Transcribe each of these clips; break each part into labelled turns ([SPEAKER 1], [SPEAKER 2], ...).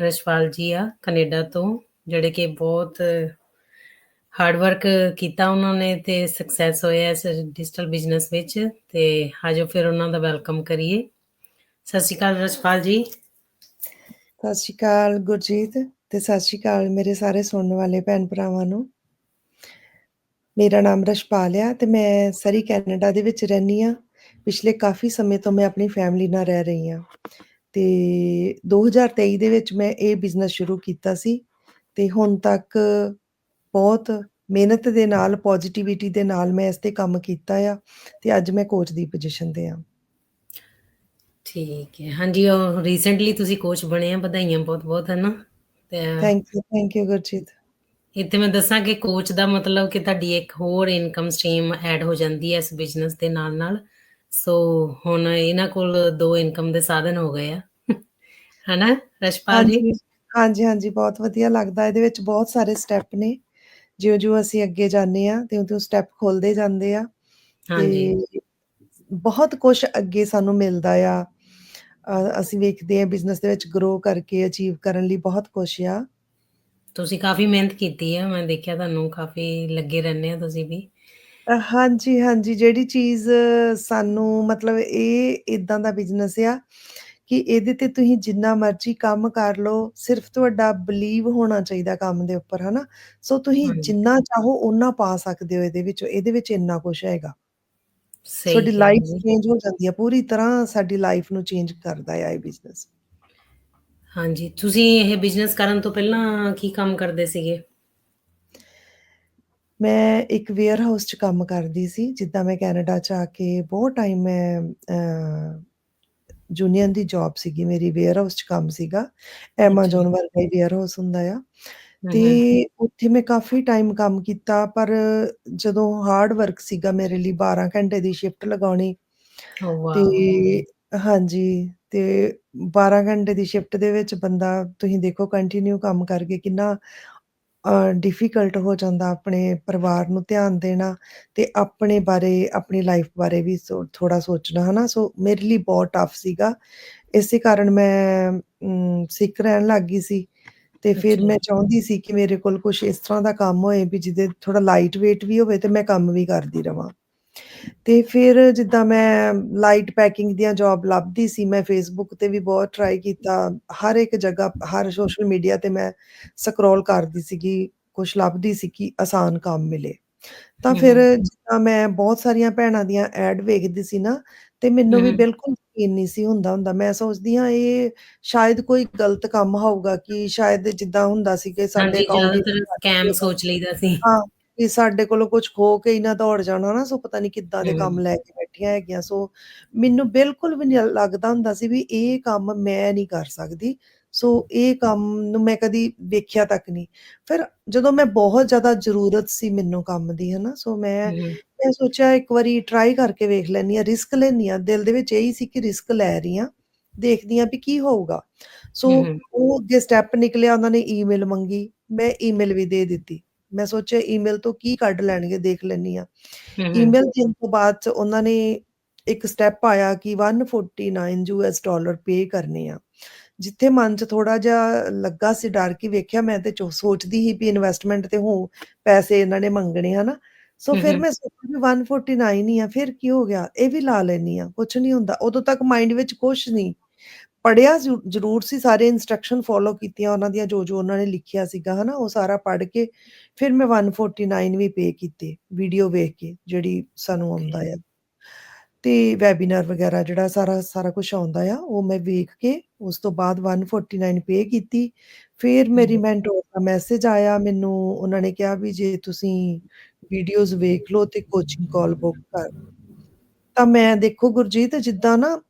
[SPEAKER 1] ਰਸ਼ਪਾਲ ਜੀ ਆ ਕੈਨੇਡਾ ਤੋਂ, ਜਿਹੜੇ ਕਿ ਬਹੁਤ ਹਾਰਡ ਵਰਕ ਕੀਤਾ ਉਹਨਾਂ ਨੇ ਤੇ ਸਕਸੈਸ ਹੋਇਆ ਇਸ ਡਿਜੀਟਲ ਬਿਜ਼ਨਸ ਵਿੱਚ ਤੇ ਆਜੋ ਫਿਰ ਉਹਨਾਂ ਦਾ ਵੈਲਕਮ ਕਰੀਏ। ਸਤਿ ਸ਼੍ਰੀ ਅਕਾਲ ਰਸ਼ਪਾਲ ਜੀ।
[SPEAKER 2] ਸਤਿ ਸ਼੍ਰੀ ਅਕਾਲ ਗੁਰਜੀਤ ਤੇ ਸਤਿ ਸ਼੍ਰੀ ਅਕਾਲ ਮੇਰੇ ਸਾਰੇ ਸੁਣਨ ਵਾਲੇ ਭੈਣ ਭਰਾਵਾਂ ਨੂੰ। ਮੇਰਾ ਨਾਮ ਰਸ਼ਪਾਲ ਆ ਤੇ ਮੈਂ ਸਰੀ ਕੈਨੇਡਾ ਦੇ ਵਿੱਚ ਰਹਿੰਦੀ ਆ ਪਿਛਲੇ ਕਾਫੀ ਸਮੇਂ ਤੋਂ ਮੈਂ ਆਪਣੀ ਫੈਮਿਲੀ ਨਾਲ ਰਹਿ ਰਹੀ ਆ ਤੇ 2023 ਦੇ ਵਿੱਚ ਮੈਂ ਇਹ ਬਿਜ਼ਨਸ ਸ਼ੁਰੂ ਕੀਤਾ ਸੀ ਤੇ ਹੁਣ ਤੱਕ ਬਹੁਤ ਮਿਹਨਤ ਦੇ ਨਾਲ ਪੋਜ਼ਿਟਿਵਿਟੀ ਦੇ ਨਾਲ ਮੈਂ ਇਸ ਤੇ ਕੰਮ ਕੀਤਾ ਆ ਤੇ ਅੱਜ ਮੈਂ ਕੋਚ ਦੀ ਪੋਜੀਸ਼ਨ ਤੇ ਆ।
[SPEAKER 1] ਠੀਕ ਹੈ। ਹਾਂਜੀ ਉਹ ਰੀਸੈਂਟਲੀ ਤੁਸੀਂ ਕੋਚ ਬਣੇ ਆ ਵਧਾਈਆਂ ਬਹੁਤ ਬਹੁਤ ਹੈ ਨਾ? ਤੇ
[SPEAKER 2] thank you thank you Gurjeet.
[SPEAKER 1] ਇੱਥੇ ਮੈਂ ਦੱਸਾਂ ਕਿ ਕੋਚ ਦਾ ਮਤਲਬ ਕਿ ਤੁਹਾਡੀ ਇੱਕ ਹੋਰ ਇਨਕਮ ਸਟ੍ਰੀਮ ਐਡ ਹੋ ਜਾਂਦੀ ਹੈ ਇਸ ਬਿਜ਼ਨਸ ਦੇ ਨਾਲ ਨਾਲ ਸੋ ਹੁਣ ਇਹਨਾਂ ਕੋਲ ਦੋ ਇਨਕਮ ਦੇ ਸਾਧਨ ਹੋ ਗਏ ਆ। ਹਨਾ ਰਸ਼ਪਾਲ ਜੀ?
[SPEAKER 2] ਹਾਂਜੀ ਹਾਂਜੀ ਬਹੁਤ ਵਧੀਆ ਲੱਗਦਾ। ਇਹਦੇ ਵਿੱਚ ਬਹੁਤ ਸਾਰੇ ਸਟੈਪ ਨੇ। ਜਿਉਂ ਜਿਉਂ ਅਸੀਂ ਅੱਗੇ ਜਾਂਦੇ ਆ ਤਿਉਂ ਤਿਉਂ ਸਟੈਪ ਖੁੱਲਦੇ ਜਾਂਦੇ ਆ
[SPEAKER 1] ਹਾਂਜੀ।
[SPEAKER 2] ਬਹੁਤ ਕੁਝ ਅੱਗੇ ਸਾਨੂੰ ਮਿਲਦਾ ਆ। ਅਸੀਂ ਵੇਖਦੇ ਆ ਬਿਜ਼ਨਸ ਦੇ ਵਿੱਚ ਗਰੋ ਕਰਕੇ ਅਚੀਵ ਕਰਨ ਲਈ ਬਹੁਤ ਕੁਝ ਆ।
[SPEAKER 1] ਤੁਸੀਂ ਕਾਫੀ ਮਿਹਨਤ ਕੀਤੀ ਹੈ ਮੈਂ ਦੇਖਿਆ ਤੁਹਾਨੂੰ ਕਾਫੀ ਲੱਗੇ ਰਹਿੰਦੇ ਆ ਤੁਸੀਂ ਵੀ।
[SPEAKER 2] ਹਾਂਜੀ ਹਾਂਜੀ ਜਿਹੜੀ ਚੀਜ਼ ਸਾਨੂੰ ਮਤਲਬ ਇਹ ਇਦਾਂ ਦਾ ਬਿਜ਼ਨਸ ਆ ਕਿ ਇਹਦੇ ਤੇ ਤੁਸੀਂ ਜਿੰਨਾ ਮਰਜ਼ੀ ਕੰਮ ਕਰ ਲਓ ਸਿਰਫ ਤੁਹਾਡਾ ਬਲੀਵ ਹੋਣਾ ਚਾਹੀਦਾ ਕੰਮ ਦੇ ਉੱਪਰ ਹਨਾ? ਸੋ ਤੁਸੀਂ ਜਿੰਨਾ ਚਾਹੋ ਓਨਾ ਪਾ ਸਕਦੇ ਹੋ ਇਹਦੇ ਵਿੱਚ ਇਹਦੇ ਵਿੱਚ ਇੰਨਾ ਕੁਝ ਹੈਗਾ।
[SPEAKER 1] ਸਹੀ
[SPEAKER 2] ਤੁਹਾਡੀ ਲਾਈਫ ਚੇਂਜ ਹੋ ਜਾਂਦੀ ਆ ਪੂਰੀ ਤਰ੍ਹਾਂ ਸਾਡੀ ਲਾਈਫ ਨੂੰ ਚੇਂਜ ਕਰਦਾ ਆ ਇਹ ਬਿਜ਼ਨਸ
[SPEAKER 1] ਹਾਂਜੀ ਤੁਸੀਂ ਇਹ ਬਿਜ਼ਨਸ ਕਰਨ ਤੋਂ ਪਹਿਲਾਂ ਕੀ ਕੰਮ ਕਰਦੇ ਸੀਗੇ?
[SPEAKER 2] ਮੈਂ ਇੱਕ ਵੇਅਰ ਹਾਊਸ 'ਚ ਕੰਮ ਕਰਦੀ ਸੀ ਜਿੱਦਾਂ ਮੈਂ ਕੈਨੇਡਾ 'ਚ ਆ ਕੇ ਬਹੁਤ ਟਾਈਮ ਮੈਂ ਯੂਨੀਅਨ ਦੀ ਜੌਬ ਸੀਗੀ ਮੇਰੀ ਵੇਅਰ ਹਾਊਸ 'ਚ ਕੰਮ ਸੀਗਾ ਐਮਾਜ਼ੋਨ ਵਰਗਾ ਹੀ ਵੇਅਰ ਹਾਊਸ ਹੁੰਦਾ ਆ। ਤੇ ਉੱਥੇ ਮੈਂ ਕਾਫੀ ਟਾਈਮ ਕੰਮ ਕੀਤਾ ਪਰ ਜਦੋਂ ਹਾਰਡ ਵਰਕ ਸੀਗਾ ਮੇਰੇ ਲਈ 12 ਘੰਟੇ ਦੀ ਸ਼ਿਫਟ ਲਗਾਉਣੀ
[SPEAKER 1] ਓ ਵਾਓ
[SPEAKER 2] ਤੇ ਹਾਂਜੀ ਤੇ 12 ਘੰਟੇ ਦੀ ਸ਼ਿਫਟ ਦੇ ਵਿੱਚ ਬੰਦਾ ਤੁਸੀਂ ਦੇਖੋ ਕੰਟੀਨਿਊ ਕੰਮ ਕਰਕੇ ਕਿੰਨਾ ਡਿਫਿਕਲਟ ਹੋ ਜਾਂਦਾ ਆਪਣੇ ਪਰਿਵਾਰ ਨੂੰ ਧਿਆਨ ਦੇਣਾ ਤੇ ਆਪਣੇ ਬਾਰੇ ਆਪਣੀ ਲਾਈਫ ਬਾਰੇ ਵੀ ਥੋੜਾ ਸੋਚਣਾ ਹਨਾ? ਸੋ ਮੇਰੇ ਲਈ ਬਹੁਤ ਟਫ ਸੀਗਾ। ਇਸੇ ਕਾਰਨ ਮੈਂ ਸਿੱਖ ਰਹਿਣ ਲੱਗ ਗਈ ਸੀ ਤੇ ਫਿਰ
[SPEAKER 1] ਅੱਛਾ।
[SPEAKER 2] ਮੈਂ ਚਾਹੁੰਦੀ ਸੀ ਕਿ ਮੇਰੇ ਕੋਲ ਕੁਝ ਇਸ ਤਰ੍ਹਾਂ ਦਾ ਕੰਮ ਹੋਏ ਵੀ ਜਿਹਦੇ ਥੋੜਾ ਲਾਈਟ weight ਵੀ ਹੋਵੇ ਤੇ ਮੈਂ ਕੰਮ ਵੀ ਕਰਦੀ ਰਵਾਂ। ਤੇ ਫਿਰ ਜਿੱਦਾਂ ਮੈਂ ਲਾਈਟ ਪੈਕਿੰਗ ਦੀਆਂ ਜੌਬ ਲੱਭਦੀ ਸੀ ਮੈਂ ਫੇਸਬੁੱਕ ਤੇ ਵੀ ਬਹੁਤ ਟਰਾਈ ਕੀਤਾ। ਹਰ ਇੱਕ ਜਗ੍ਹਾ ਹਰ ਸੋਸ਼ਲ ਮੀਡੀਆ ਤੇ ਮੈਂ ਸਕਰੋਲ ਕਰਦੀ ਸੀਗੀ ਕੁਝ ਲੱਭਦੀ ਸੀ ਕਿ ਆਸਾਨ ਕੰਮ ਮਿਲੇ। ਤਾਂ ਫਿਰ ਜਿੱਦਾਂ ਮੈਂ ਬਹੁਤ ਸਾਰੀਆਂ ਭੈਣਾਂ ਦੀਆਂ ਐਡ ਵੇਖਦੀ ਸੀ ਨਾ ਤੇ ਮੈਨੂੰ ਵੀ ਬਿਲਕੁਲ ਯਕੀਨ ਨਹੀਂ ਸੀ ਹੁੰਦਾ ਹੁੰਦਾ। ਮੈਂ ਸੋਚਦੀ ਹਾਂ ਇਹ ਸ਼ਾਇਦ ਕੋਈ ਗਲਤ ਕੰਮ ਹੋਊਗਾ ਕਿ ਸ਼ਾਇਦ ਜਿੱਦਾਂ ਹੁੰਦਾ ਸੀ ਕਿ ਸਾਡੇ
[SPEAKER 1] ਹਾਂਜੀ
[SPEAKER 2] ਅਕਾਊਂਟ ਵਿੱਚ
[SPEAKER 1] ਜ਼ਿਆਦਾਤਰ ਸਕੈਮ ਸੋਚ ਲਈਦਾ ਸੀ।
[SPEAKER 2] ਹਾਂ, ਕਿ ਸਾਡੇ ਕੋਲੋਂ ਕੁਝ ਖੋ ਕੇ ਹੀ ਨਾ ਦੌੜ ਜਾਣਾ ਨਾ, ਸੋ ਪਤਾ ਨਹੀਂ ਕਿੱਦਾਂ ਦੇ ਕੰਮ ਲੈ ਕੇ ਬੈਠੀਆਂ ਹੈਗੀਆਂ। ਸੋ ਮੈਨੂੰ ਬਿਲਕੁਲ ਵੀ ਨਹੀਂ ਲੱਗਦਾ ਹੁੰਦਾ ਸੀ ਵੀ ਇਹ ਕੰਮ ਮੈਂ ਨਹੀਂ ਕਰ ਸਕਦੀ। ਸੋ ਇਹ ਕੰਮ ਨੂੰ ਮੈਂ ਕਦੀ ਵੇਖਿਆ ਤੱਕ ਨਹੀਂ। ਫਿਰ ਜਦੋਂ ਮੈਂ ਬਹੁਤ ਜ਼ਿਆਦਾ ਜ਼ਰੂਰਤ ਸੀ ਮੈਨੂੰ ਕੰਮ ਦੀ ਹਨਾ, ਸੋ ਮੈਂ ਮੈਂ ਸੋਚਿਆ ਇੱਕ ਵਾਰੀ ਟਰਾਈ ਕਰਕੇ ਵੇਖ ਲੈਂਦੀ ਹਾਂ, ਰਿਸਕ ਲੈਂਦੀ ਹਾਂ। ਦਿਲ ਦੇ ਵਿੱਚ ਇਹੀ ਸੀ ਕਿ ਰਿਸਕ ਲੈ ਰਹੀ ਹਾਂ, ਦੇਖਦੀ ਹਾਂ ਵੀ ਕੀ ਹੋਊਗਾ। ਸੋ ਉਹ ਅੱਗੇ ਸਟੈਪ ਨਿਕਲਿਆ ਉਹਨਾਂ ਨੇ ਈਮੇਲ ਮੰਗੀ, ਮੈਂ ਈਮੇਲ ਵੀ ਦੇ ਦਿੱਤੀ। ਮੈਂ ਸੋਚਿਆ ਈਮੇਲ ਤੋਂ ਕੀ ਕੱਢ ਲੈਣਗੇ ਦੇਖ ਹਾਂ।
[SPEAKER 1] ਹਮ
[SPEAKER 2] ਈਮੇਲ ਦੇਣ ਤੋਂ ਬਾਅਦ 'ਚ ਉਹਨਾਂ ਨੇ ਇੱਕ ਸਟੈਪ ਆਇਆ ਕਿ 149 ਯੂਐਸ ਡਾਲਰ ਪੇ ਕਰਨੇ ਆ। ਜਿੱਥੇ ਮਨ 'ਚ ਥੋੜਾ ਜਿਹਾ ਲੱਗਾ ਸੀ ਡਰ ਕਿ ਵੇਖਿਆ ਮੈਂ ਤੇ ਸੋਚਦੀ ਸੀ ਵੀ ਇਨਵੈਸਟਮੈਂਟ ਤੇ ਹੋ ਪੈਸੇ ਇਹਨਾਂ ਨੇ ਮੰਗਣੇ ਹਨਾ। ਸੋ ਫਿਰ ਮੈਂ ਸੋਚਿਆ ਵੀ 149 ਹੀ ਆ, ਫਿਰ ਕੀ ਹੋ ਗਿਆ? ਇਹ ਵੀ ਲਾ ਲੈਂਦੀ ਹਾਂ, ਕੁਛ ਨਹੀਂ ਹੁੰਦਾ। ਉਦੋਂ ਤੱਕ ਮਾਇੰਡ ਵਿੱਚ ਕੁਛ ਨਹੀਂ। ਪੜ੍ਹਿਆ ਜ਼ਰੂ ਜ਼ਰੂਰ ਸੀ ਸਾਰੇ ਇੰਸਟਰਕਸ਼ਨ ਫੋਲੋ ਕੀਤੀਆਂ ਉਹਨਾਂ ਦੀਆਂ ਜੋ-ਜੋ ਉਹਨਾਂ ਨੇ ਲਿਖਿਆ ਸੀਗਾ ਹਨਾ, ਉਹ ਸਾਰਾ ਪੜ੍ਹ ਕੇ ਫਿਰ ਮੈਂ 149 ਵੀ ਪੇ ਕੀਤੇ, ਵੀਡੀਓ ਵੇਖ ਕੇ ਜਿਹੜੀ ਸਾਨੂੰ ਆਉਂਦਾ ਆ। ਤੇ ਵੈਬੀਨਾਰ ਵਗੈਰਾ ਜਿਹੜਾ ਸਾਰਾ ਸਾਰਾ ਕੁਛ ਆਉਂਦਾ ਆ, ਉਹ ਮੈਂ ਵੇਖ ਕੇ ਉਸ ਤੋਂ ਬਾਅਦ 149 ਪੇ ਕੀਤੀ। ਫਿਰ ਮੇਰੀ ਮੈਂਟੋਰ ਦਾ ਮੈਸੇਜ ਆਇਆ ਮੈਨੂੰ ਉਹਨਾਂ ਨੇ ਕਿਹਾ ਵੀ ਜੇ ਤੁਸੀਂ ਵੀਡੀਓਜ਼ ਵੇਖ ਲਓ ਤੇ ਕੋਚਿੰਗ ਕਾਲ ਬੁੱਕ ਕਰ ਤਾਂ ਮੈਂ ਦੇਖੋ ਗੁਰਜੀਤ ਜਿੱਦਾਂ ਨਾ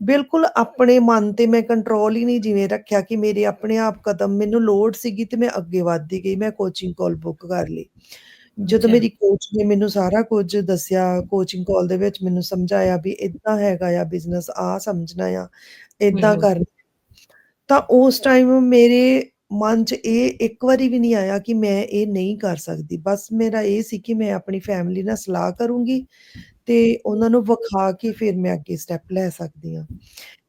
[SPEAKER 2] ਬਿਲਕੁਲ ਆਪਣੇ ਮਨ ਤੇ ਮੈਂ ਕੰਟਰੋਲ ਹੀ ਨਹੀਂ ਜਿਵੇਂ ਰੱਖਿਆ ਕਿ ਮੇਰੇ ਆਪਣੇ ਆਪ ਕਦਮ ਮੈਨੂੰ ਲੋੜ ਸੀਗੀ ਤੇ ਮੈਂ ਅੱਗੇ ਵੱਧਦੀ ਗਈ, ਮੈਂ ਕੋਚਿੰਗ ਕਾਲ ਬੁੱਕ ਕਰ ਲਈ। ਜਦੋਂ
[SPEAKER 1] ਅੱਛਾ
[SPEAKER 2] ਮੇਰੀ ਕੋਚ ਨੇ ਮੈਨੂੰ ਸਾਰਾ ਕੁਝ ਦੱਸਿਆ, ਕੋਚਿੰਗ ਕਾਲ ਦੇ ਵਿੱਚ ਮੈਨੂੰ ਸਮਝਾਇਆ ਵੀ ਏਦਾਂ ਹੈਗਾ ਆ ਬਿਜ਼ਨਸ, ਆਹ ਸਮਝਣਾ ਆ, ਏਦਾਂ
[SPEAKER 1] ਹਮ
[SPEAKER 2] ਕਰਨਾ। ਤਾਂ ਉਸ ਟਾਈਮ ਮੇਰੇ ਮਨ 'ਚ ਇਹ ਇੱਕ ਵਾਰੀ ਵੀ ਨਹੀਂ ਆਇਆ ਕਿ ਮੈਂ ਇਹ ਨਹੀਂ ਕਰ ਸਕਦੀ। ਬਸ ਮੇਰਾ ਇਹ ਸੀ ਕਿ ਮੈਂ ਆਪਣੀ ਫੈਮਿਲੀ ਨਾਲ ਸਲਾਹ ਕਰੂੰਗੀ ਤੇ ਉਹਨਾਂ ਨੂੰ ਵਿਖਾ ਕੇ ਫਿਰ ਮੈਂ ਅੱਗੇ ਸਟੈਪ ਲੈ ਸਕਦੀ ਹਾਂ।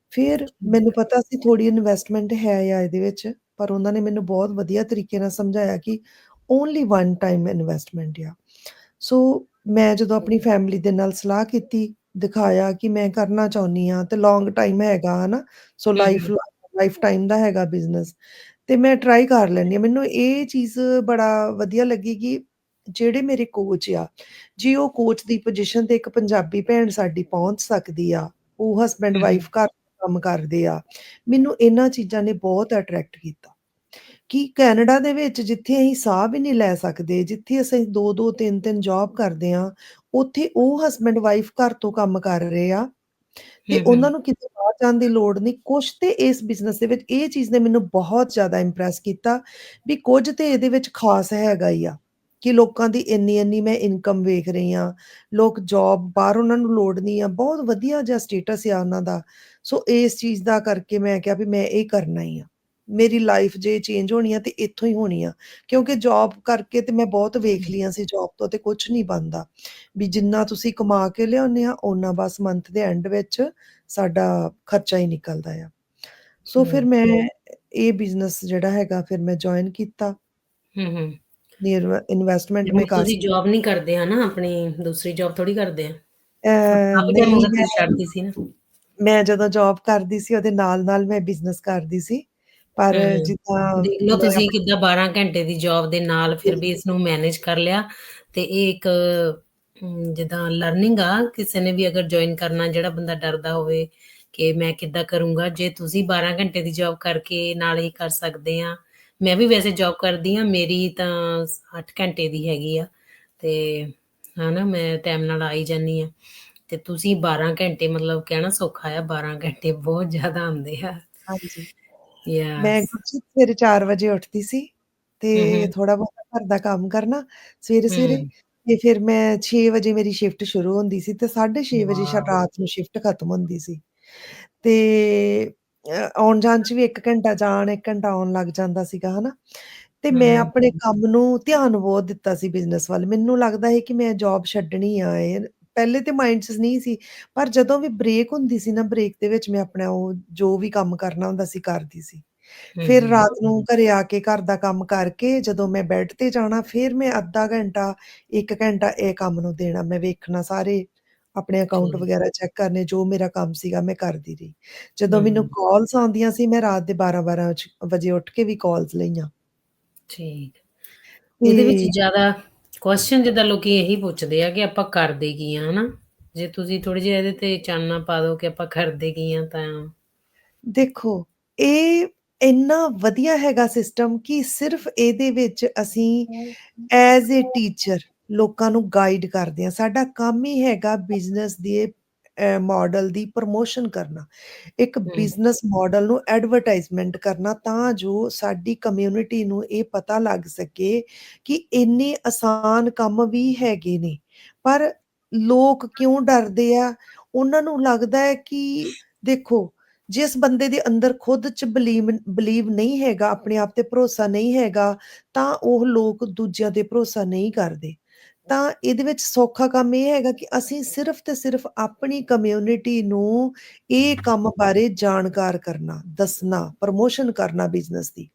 [SPEAKER 2] ਫਿਰ ਮੈਨੂੰ ਪਤਾ ਸੀ ਥੋੜ੍ਹੀ ਇਨਵੈਸਟਮੈਂਟ ਹੈ ਆ ਇਹਦੇ ਵਿੱਚ, ਪਰ ਉਹਨਾਂ ਨੇ ਮੈਨੂੰ ਬਹੁਤ ਵਧੀਆ ਤਰੀਕੇ ਨਾਲ ਸਮਝਾਇਆ ਕਿ ਓਨਲੀ ਵਨ ਟਾਈਮ ਇਨਵੈਸਟਮੈਂਟ ਆ। ਸੋ, ਮੈਂ ਜਦੋਂ ਆਪਣੀ ਫੈਮਿਲੀ ਦੇ ਨਾਲ ਸਲਾਹ ਕੀਤੀ, ਦਿਖਾਇਆ ਕਿ ਮੈਂ ਕਰਨਾ ਚਾਹੁੰਨੀ ਆ ਤੇ ਲੌਂਗ ਟਾਈਮ ਹੈਗਾ ਹਨਾ, ਸੋ
[SPEAKER 1] ਹੂੰ,
[SPEAKER 2] ਲਾਈਫ
[SPEAKER 1] ਹੂੰ।
[SPEAKER 2] ਲਾਈਫ ਟਾਈਮ ਦਾ ਹੈਗਾ ਬਿਜ਼ਨਸ ਤੇ ਮੈਂ ਟਰਾਈ ਕਰ ਲੈਂਨੀ ਆ। ਮੈਨੂੰ ਇਹ ਚੀਜ਼ ਬੜਾ ਵਧੀਆ ਲੱਗੀ ਕਿ ਜਿਹੜੇ ਮੇਰੇ ਕੋਚ ਆ, ਜੇ ਉਹ ਕੋਚ ਦੀ ਪੋਜੀਸ਼ਨ ਤੇ ਇੱਕ ਪੰਜਾਬੀ ਭੈਣ ਸਾਡੀ ਪਹੁੰਚ ਸਕਦੀ ਆ, ਉਹ ਹਸਬੈਂਡ। ਵਾਈਫ ਘਰ ਕੰਮ ਕਰਦੇ ਆ, ਮੈਨੂੰ ਇਹਨਾਂ ਚੀਜ਼ਾਂ ਨੇ ਬਹੁਤ ਅਟਰੈਕਟ ਕੀਤਾ, ਕਿ ਕੈਨੇਡਾ ਦੇ ਵਿੱਚ ਜਿੱਥੇ ਅਸੀਂ ਸਾਹ ਵੀ ਨਹੀਂ ਲੈ ਸਕਦੇ, ਜਿੱਥੇ ਅਸੀਂ 2-2 3-3 ਜੌਬ ਕਰਦੇ ਆ, ਉੱਥੇ ਉਹ ਹਸਬੈਂਡ ਵਾਈਫ ਘਰ ਤੋਂ ਕੰਮ ਕਰ ਰਹੇ ਆ ਤੇ ਉਹਨਾਂ। ਨੂੰ ਕਿਤੇ ਬਾਹਰ ਜਾਣ ਦੀ ਲੋੜ ਨਹੀਂ। ਕੁਛ ਤੇ ਇਸ ਬਿਜ਼ਨਸ ਦੇ ਵਿੱਚ ਇਹ ਚੀਜ਼ ਨੇ ਮੈਨੂੰ ਬਹੁਤ ਜ਼ਿਆਦਾ ਇੰਪ੍ਰੈਸ ਕੀਤਾ, ਵੀ ਕੁਝ ਤੇ ਇਹਦੇ ਵਿੱਚ ਖ਼ਾਸ ਹੈਗਾ ਹੀ ਆ, ਕਿ ਲੋਕਾਂ ਦੀ ਇੰਨੀ-ਇੰਨੀ ਮੈਂ ਇਨਕਮ ਵੇਖ ਰਹੀ ਆ, ਲੋਕ ਜੌਬ ਬਾਹਰ ਉਹਨਾਂ ਨੂੰ ਲੋੜ ਨਹੀਂ ਆ, ਬਹੁਤ ਵਧੀਆ ਜਿਹਾ ਸਟੇਟਸ ਆ ਉਹਨਾਂ ਦਾ। ਸੋ ਇਸ ਚੀਜ਼ ਦਾ ਕਰਕੇ ਮੈਂ ਕਿਹਾ ਵੀ ਮੈਂ ਇਹ ਕਰਨਾ ਹੀ ਆ। ਮੇਰੀ ਲਾਈਫ ਜੇ ਚੇਂਜ ਹੋਣੀ ਆ ਤੇ ਇੱਥੋਂ ਹੀ ਹੋਣੀ ਆ, ਕਿਉਂਕਿ ਜੌਬ ਕਰਕੇ ਤੇ ਮੈਂ ਬਹੁਤ ਵੇਖ ਲਈਆਂ ਸੀ ਜੌਬ ਤੋਂ ਤੇ ਕੁਛ ਨਹੀਂ ਬਣਦਾ, ਵੀ ਜਿੰਨਾ ਤੁਸੀਂ ਕਮਾ ਕੇ ਲਿਆਉਂਨੇ ਆ, ਓਨਾ ਬਸ ਮੰਥ ਦੇ ਐਂਡ ਵਿੱਚ ਸਾਡਾ ਖਰਚਾ ਹੀ ਨਿਕਲਦਾ ਆ। ਸੋ ਫਿਰ। ਮੈਂ ਇਹ ਬਿਜ਼ਨਸ ਜਿਹੜਾ ਹੈਗਾ ਫਿਰ ਮੈਂ ਜੁਆਇਨ ਕੀਤਾ।
[SPEAKER 1] ਹੂੰ, ਹੂੰ। ਨਹੀਂ ਕਰਦੇ ਹਨਾ, ਆਪਣੀ ਦੂਸਰੀ ਜੌਬ ਥੋੜ੍ਹੀ ਕਰਦੇ ਆ?
[SPEAKER 2] ਅ,
[SPEAKER 1] ਕਾਫ਼ੀ ਟਾਈਮ ਹੋ
[SPEAKER 2] ਨਹੀਂ
[SPEAKER 1] ਗਿਆ
[SPEAKER 2] ਮੈਂ
[SPEAKER 1] ਸੀ ਨਾ?
[SPEAKER 2] ਜਦੋਂ ਜੌਬ ਕਰਦੀ ਸੀ, ਉਹਦੇ ਨਾਲ-ਨਾਲ ਮੈਂ ਬਿਜ਼ਨਸ ਕਰਦੀ ਸੀ, ਪਰ
[SPEAKER 1] ਹੂੰ,
[SPEAKER 2] ਜਿੱਦਾਂ
[SPEAKER 1] ਦੇਖ ਲਓ ਤੁਸੀਂ ਕਿੱਦਾਂ 12 ਘੰਟੇ ਦੀ ਜੌਬ ਦੇ ਨਾਲ ਫਿਰ ਵੀ
[SPEAKER 2] ਬਿਲਕੁਲ।
[SPEAKER 1] ਇਸਨੂੰ ਮੈਨੇਜ ਕਰ ਲਿਆ ਤੇ ਇਹ ਇੱਕ ਜਿੱਦਾਂ ਲਰਨਿੰਗ ਆ, ਕਿਸੇ ਨੇ ਵੀ ਅਗਰ ਜੁਆਇਨ ਕਰਨਾ ਜਿਹੜਾ ਬੰਦਾ ਡਰਦਾ ਹੋਵੇ ਕਿ ਮੈਂ ਕਿੱਦਾਂ ਕਰੂੰਗਾ, ਜੇ ਤੁਸੀਂ 12 ਘੰਟੇ ਦੀ ਜੌਬ ਕਰਕੇ ਨਾਲ ਇਹ ਕਰ ਸਕਦੇ ਆ। ਮੈਂ ਵੀ ਵੈਸੇ ਜੌਬ ਕਰਦੀ ਆ, ਮੇਰੀ ਤਾਂ 8 ਘੰਟੇ ਦੀ ਹੈਗੀ ਆ ਤੇ ਹਨਾ, ਮੈਂ ਟਾਈਮ ਨਾਲ ਆ ਹੀ ਜਾਂਨੀ ਆ ਤੇ ਤੁਸੀਂ 12 ਘੰਟੇ ਮਤਲਬ ਕਹਿਣਾ ਸੌਖਾ ਆ, 12 ਘੰਟੇ ਬਹੁਤ ਜ਼ਿਆਦਾ ਹੁੰਦੇ ਆ।
[SPEAKER 2] ਹਾਂਜੀ। ਮੈਂ
[SPEAKER 1] ਯੈਸ।
[SPEAKER 2] ਸਵੇਰੇ 4 ਵਜੇ ਉੱਠਦੀ ਸੀ ਤੇ
[SPEAKER 1] ਹੂੰ।
[SPEAKER 2] ਥੋੜ੍ਹਾ ਬਹੁਤਾ ਘਰ ਦਾ ਕੰਮ ਕਰਨਾ ਸਵੇਰੇ-ਸਵੇਰੇ
[SPEAKER 1] ਹੂੰ।
[SPEAKER 2] ਤੇ ਫਿਰ ਮੈਂ 6 ਵਜੇ ਮੇਰੀ ਸ਼ਿਫਟ ਸ਼ੁਰੂ ਹੁੰਦੀ ਸੀ ਤੇ 6:30 ਵਜੇ ਸ਼
[SPEAKER 1] ਵਾਓ!
[SPEAKER 2] ਰਾਤ ਨੂੰ ਸ਼ਿਫਟ ਖਤਮ ਹੁੰਦੀ ਸੀ। ਤੇ ਅ, ਆਉਣ-ਜਾਣ 'ਚ ਵੀ 1 ਘੰਟਾ ਜਾਣ, 1 ਘੰਟਾ ਆਉਣ ਲੱਗ ਜਾਂਦਾ ਸੀਗਾ ਹਨਾ, ਤੇ
[SPEAKER 1] ਹੂੰ,
[SPEAKER 2] ਮੈਂ
[SPEAKER 1] ਹੂੰ।
[SPEAKER 2] ਆਪਣੇ ਕੰਮ ਨੂੰ ਧਿਆਨ ਬਹੁਤ ਦਿੱਤਾ ਸੀ ਬਿਜ਼ਨਸ ਵੱਲ। ਮੈਨੂੰ ਲੱਗਦਾ ਸੀ ਕਿ ਮੈਂ ਜੌਬ ਛੱਡਣੀ ਆ ਇਹ, ਪਹਿਲੇ ਤੇ ਮਾਇੰਡ 'ਚ ਨਹੀਂ ਸੀ, ਪਰ ਜਦੋਂ ਵੀ ਬ੍ਰੇਕ ਹੁੰਦੀ ਸੀ ਨਾ, ਬ੍ਰੇਕ ਦੇ ਵਿੱਚ ਮੈਂ ਆਪਣਾ ਉਹ ਜੋ ਵੀ ਕੰਮ ਕਰਨਾ ਹੁੰਦਾ ਸੀ, ਕਰਦੀ ਸੀ।
[SPEAKER 1] ਹੂੰ,
[SPEAKER 2] ਫਿਰ
[SPEAKER 1] ਹੂੰ।
[SPEAKER 2] ਰਾਤ ਨੂੰ ਘਰੇ ਆ ਕੇ ਘਰ ਦਾ ਕੰਮ ਕਰਕੇ ਜਦੋਂ ਮੈਂ ਬੈਡ ਤੇ ਜਾਣਾ, ਫਿਰ ਮੈਂ ਅੱਧਾ ਘੰਟਾ, 1 ਘੰਟਾ ਇਹ ਕੰਮ ਨੂੰ ਦੇਣਾ। ਮੈਂ ਵੇਖਣਾ ਸਾਰੇ ਆਪਣੇ ਅਕਾਊਂਟ। ਵਗੈਰਾ ਚੈੱਕ ਕਰਨੇ, ਜੋ ਮੇਰਾ ਕੰਮ ਸੀਗਾ ਮੈਂ ਕਰਦੀ ਰਹੀ। ਜਦੋਂ ਮੈਨੂੰ
[SPEAKER 1] ਹੂੰ।
[SPEAKER 2] ਕਾਲਸ ਆਉਂਦੀਆਂ ਸੀ, ਮੈਂ ਰਾਤ ਦੇ 12-12 ਚ ਵਜੇ ਉੱਠ ਕੇ ਵੀ ਕਾਲਸ ਲਈਆਂ।
[SPEAKER 1] ਠੀਕ। ਇਹਦੇ ਵਿੱਚ
[SPEAKER 2] ਤੇ
[SPEAKER 1] ਜ਼ਿਆਦਾ ਕੁਅਸਚਨ ਜਿੱਦਾਂ ਲੋਕੀ ਇਹੀ ਪੁੱਛਦੇ ਆ ਕਿ ਆਪਾਂ ਕਰਦੇ ਕੀ ਆ ਹਨਾ? ਜੇ ਤੁਸੀਂ ਥੋੜ੍ਹੀ ਜਿਹੀ ਇਹਦੇ ਤੇ ਚਾਨਣਾ ਪਾ ਦਿਓ ਕਿ ਆਪਾਂ ਕਰਦੇ ਕੀ ਆ ਤਾਂ
[SPEAKER 2] ਦੇਖੋ, ਇਹ ਇੰਨਾ ਵਧੀਆ ਹੈਗਾ ਸਿਸਟਮ ਕਿ ਸਿਰਫ ਇਹਦੇ ਵਿੱਚ ਅਸੀਂ ਐਜ਼ ਏ ਟੀਚਰ ਲੋਕਾਂ ਨੂੰ ਗਾਈਡ ਕਰਦੇ ਆ। ਸਾਡਾ ਕੰਮ ਹੀ ਹੈਗਾ ਬਿਜ਼ਨਸ ਦੇ ਮਾਡਲ ਦੀ ਪ੍ਰਮੋਸ਼ਨ ਕਰਨਾ। ਇੱਕ। ਬਿਜ਼ਨਸ ਮਾਡਲ ਨੂੰ ਐਡਵਰਟਾਈਜ਼ਮੈਂਟ ਕਰਨਾ ਤਾਂ ਜੋ ਸਾਡੀ ਕਮਿਊਨਿਟੀ ਨੂੰ ਇਹ ਪਤਾ ਲੱਗ ਸਕੇ ਕਿ ਇੰਨੇ ਆਸਾਨ ਕੰਮ ਵੀ ਹੈਗੇ ਨੇ। ਪਰ ਲੋਕ ਕਿਉਂ ਡਰਦੇ ਆ? ਉਹਨਾਂ ਨੂੰ ਲੱਗਦਾ ਹੈ ਕਿ ਦੇਖੋ, ਜਿਸ ਬੰਦੇ ਦੇ ਅੰਦਰ ਖੁਦ 'ਚ ਬਲੀਵ ਬਲੀਵ ਨਹੀਂ ਹੈਗਾ, ਆਪਣੇ ਆਪ ਤੇ ਭਰੋਸਾ ਨਹੀਂ ਹੈਗਾ, ਤਾਂ ਉਹ ਲੋਕ ਦੂਜਿਆਂ ਤੇ ਭਰੋਸਾ ਨਹੀਂ ਕਰਦੇ। ਤਾਂ ਇਹਦੇ ਵਿੱਚ ਸੌਖਾ ਕੰਮ ਇਹ ਹੈਗਾ ਕਿ ਅਸੀਂ ਸਿਰਫ ਤੇ ਸਿਰਫ ਆਪਣੀ ਕਮਿਊਨਿਟੀ ਨੂੰ ਇਹ ਕੰਮ ਬਾਰੇ ਜਾਣਕਾਰ ਕਰਨਾ, ਦੱਸਣਾ, ਪ੍ਰਮੋਸ਼ਨ ਕਰਨਾ ਬਿਜ਼ਨਸ ਦੀ।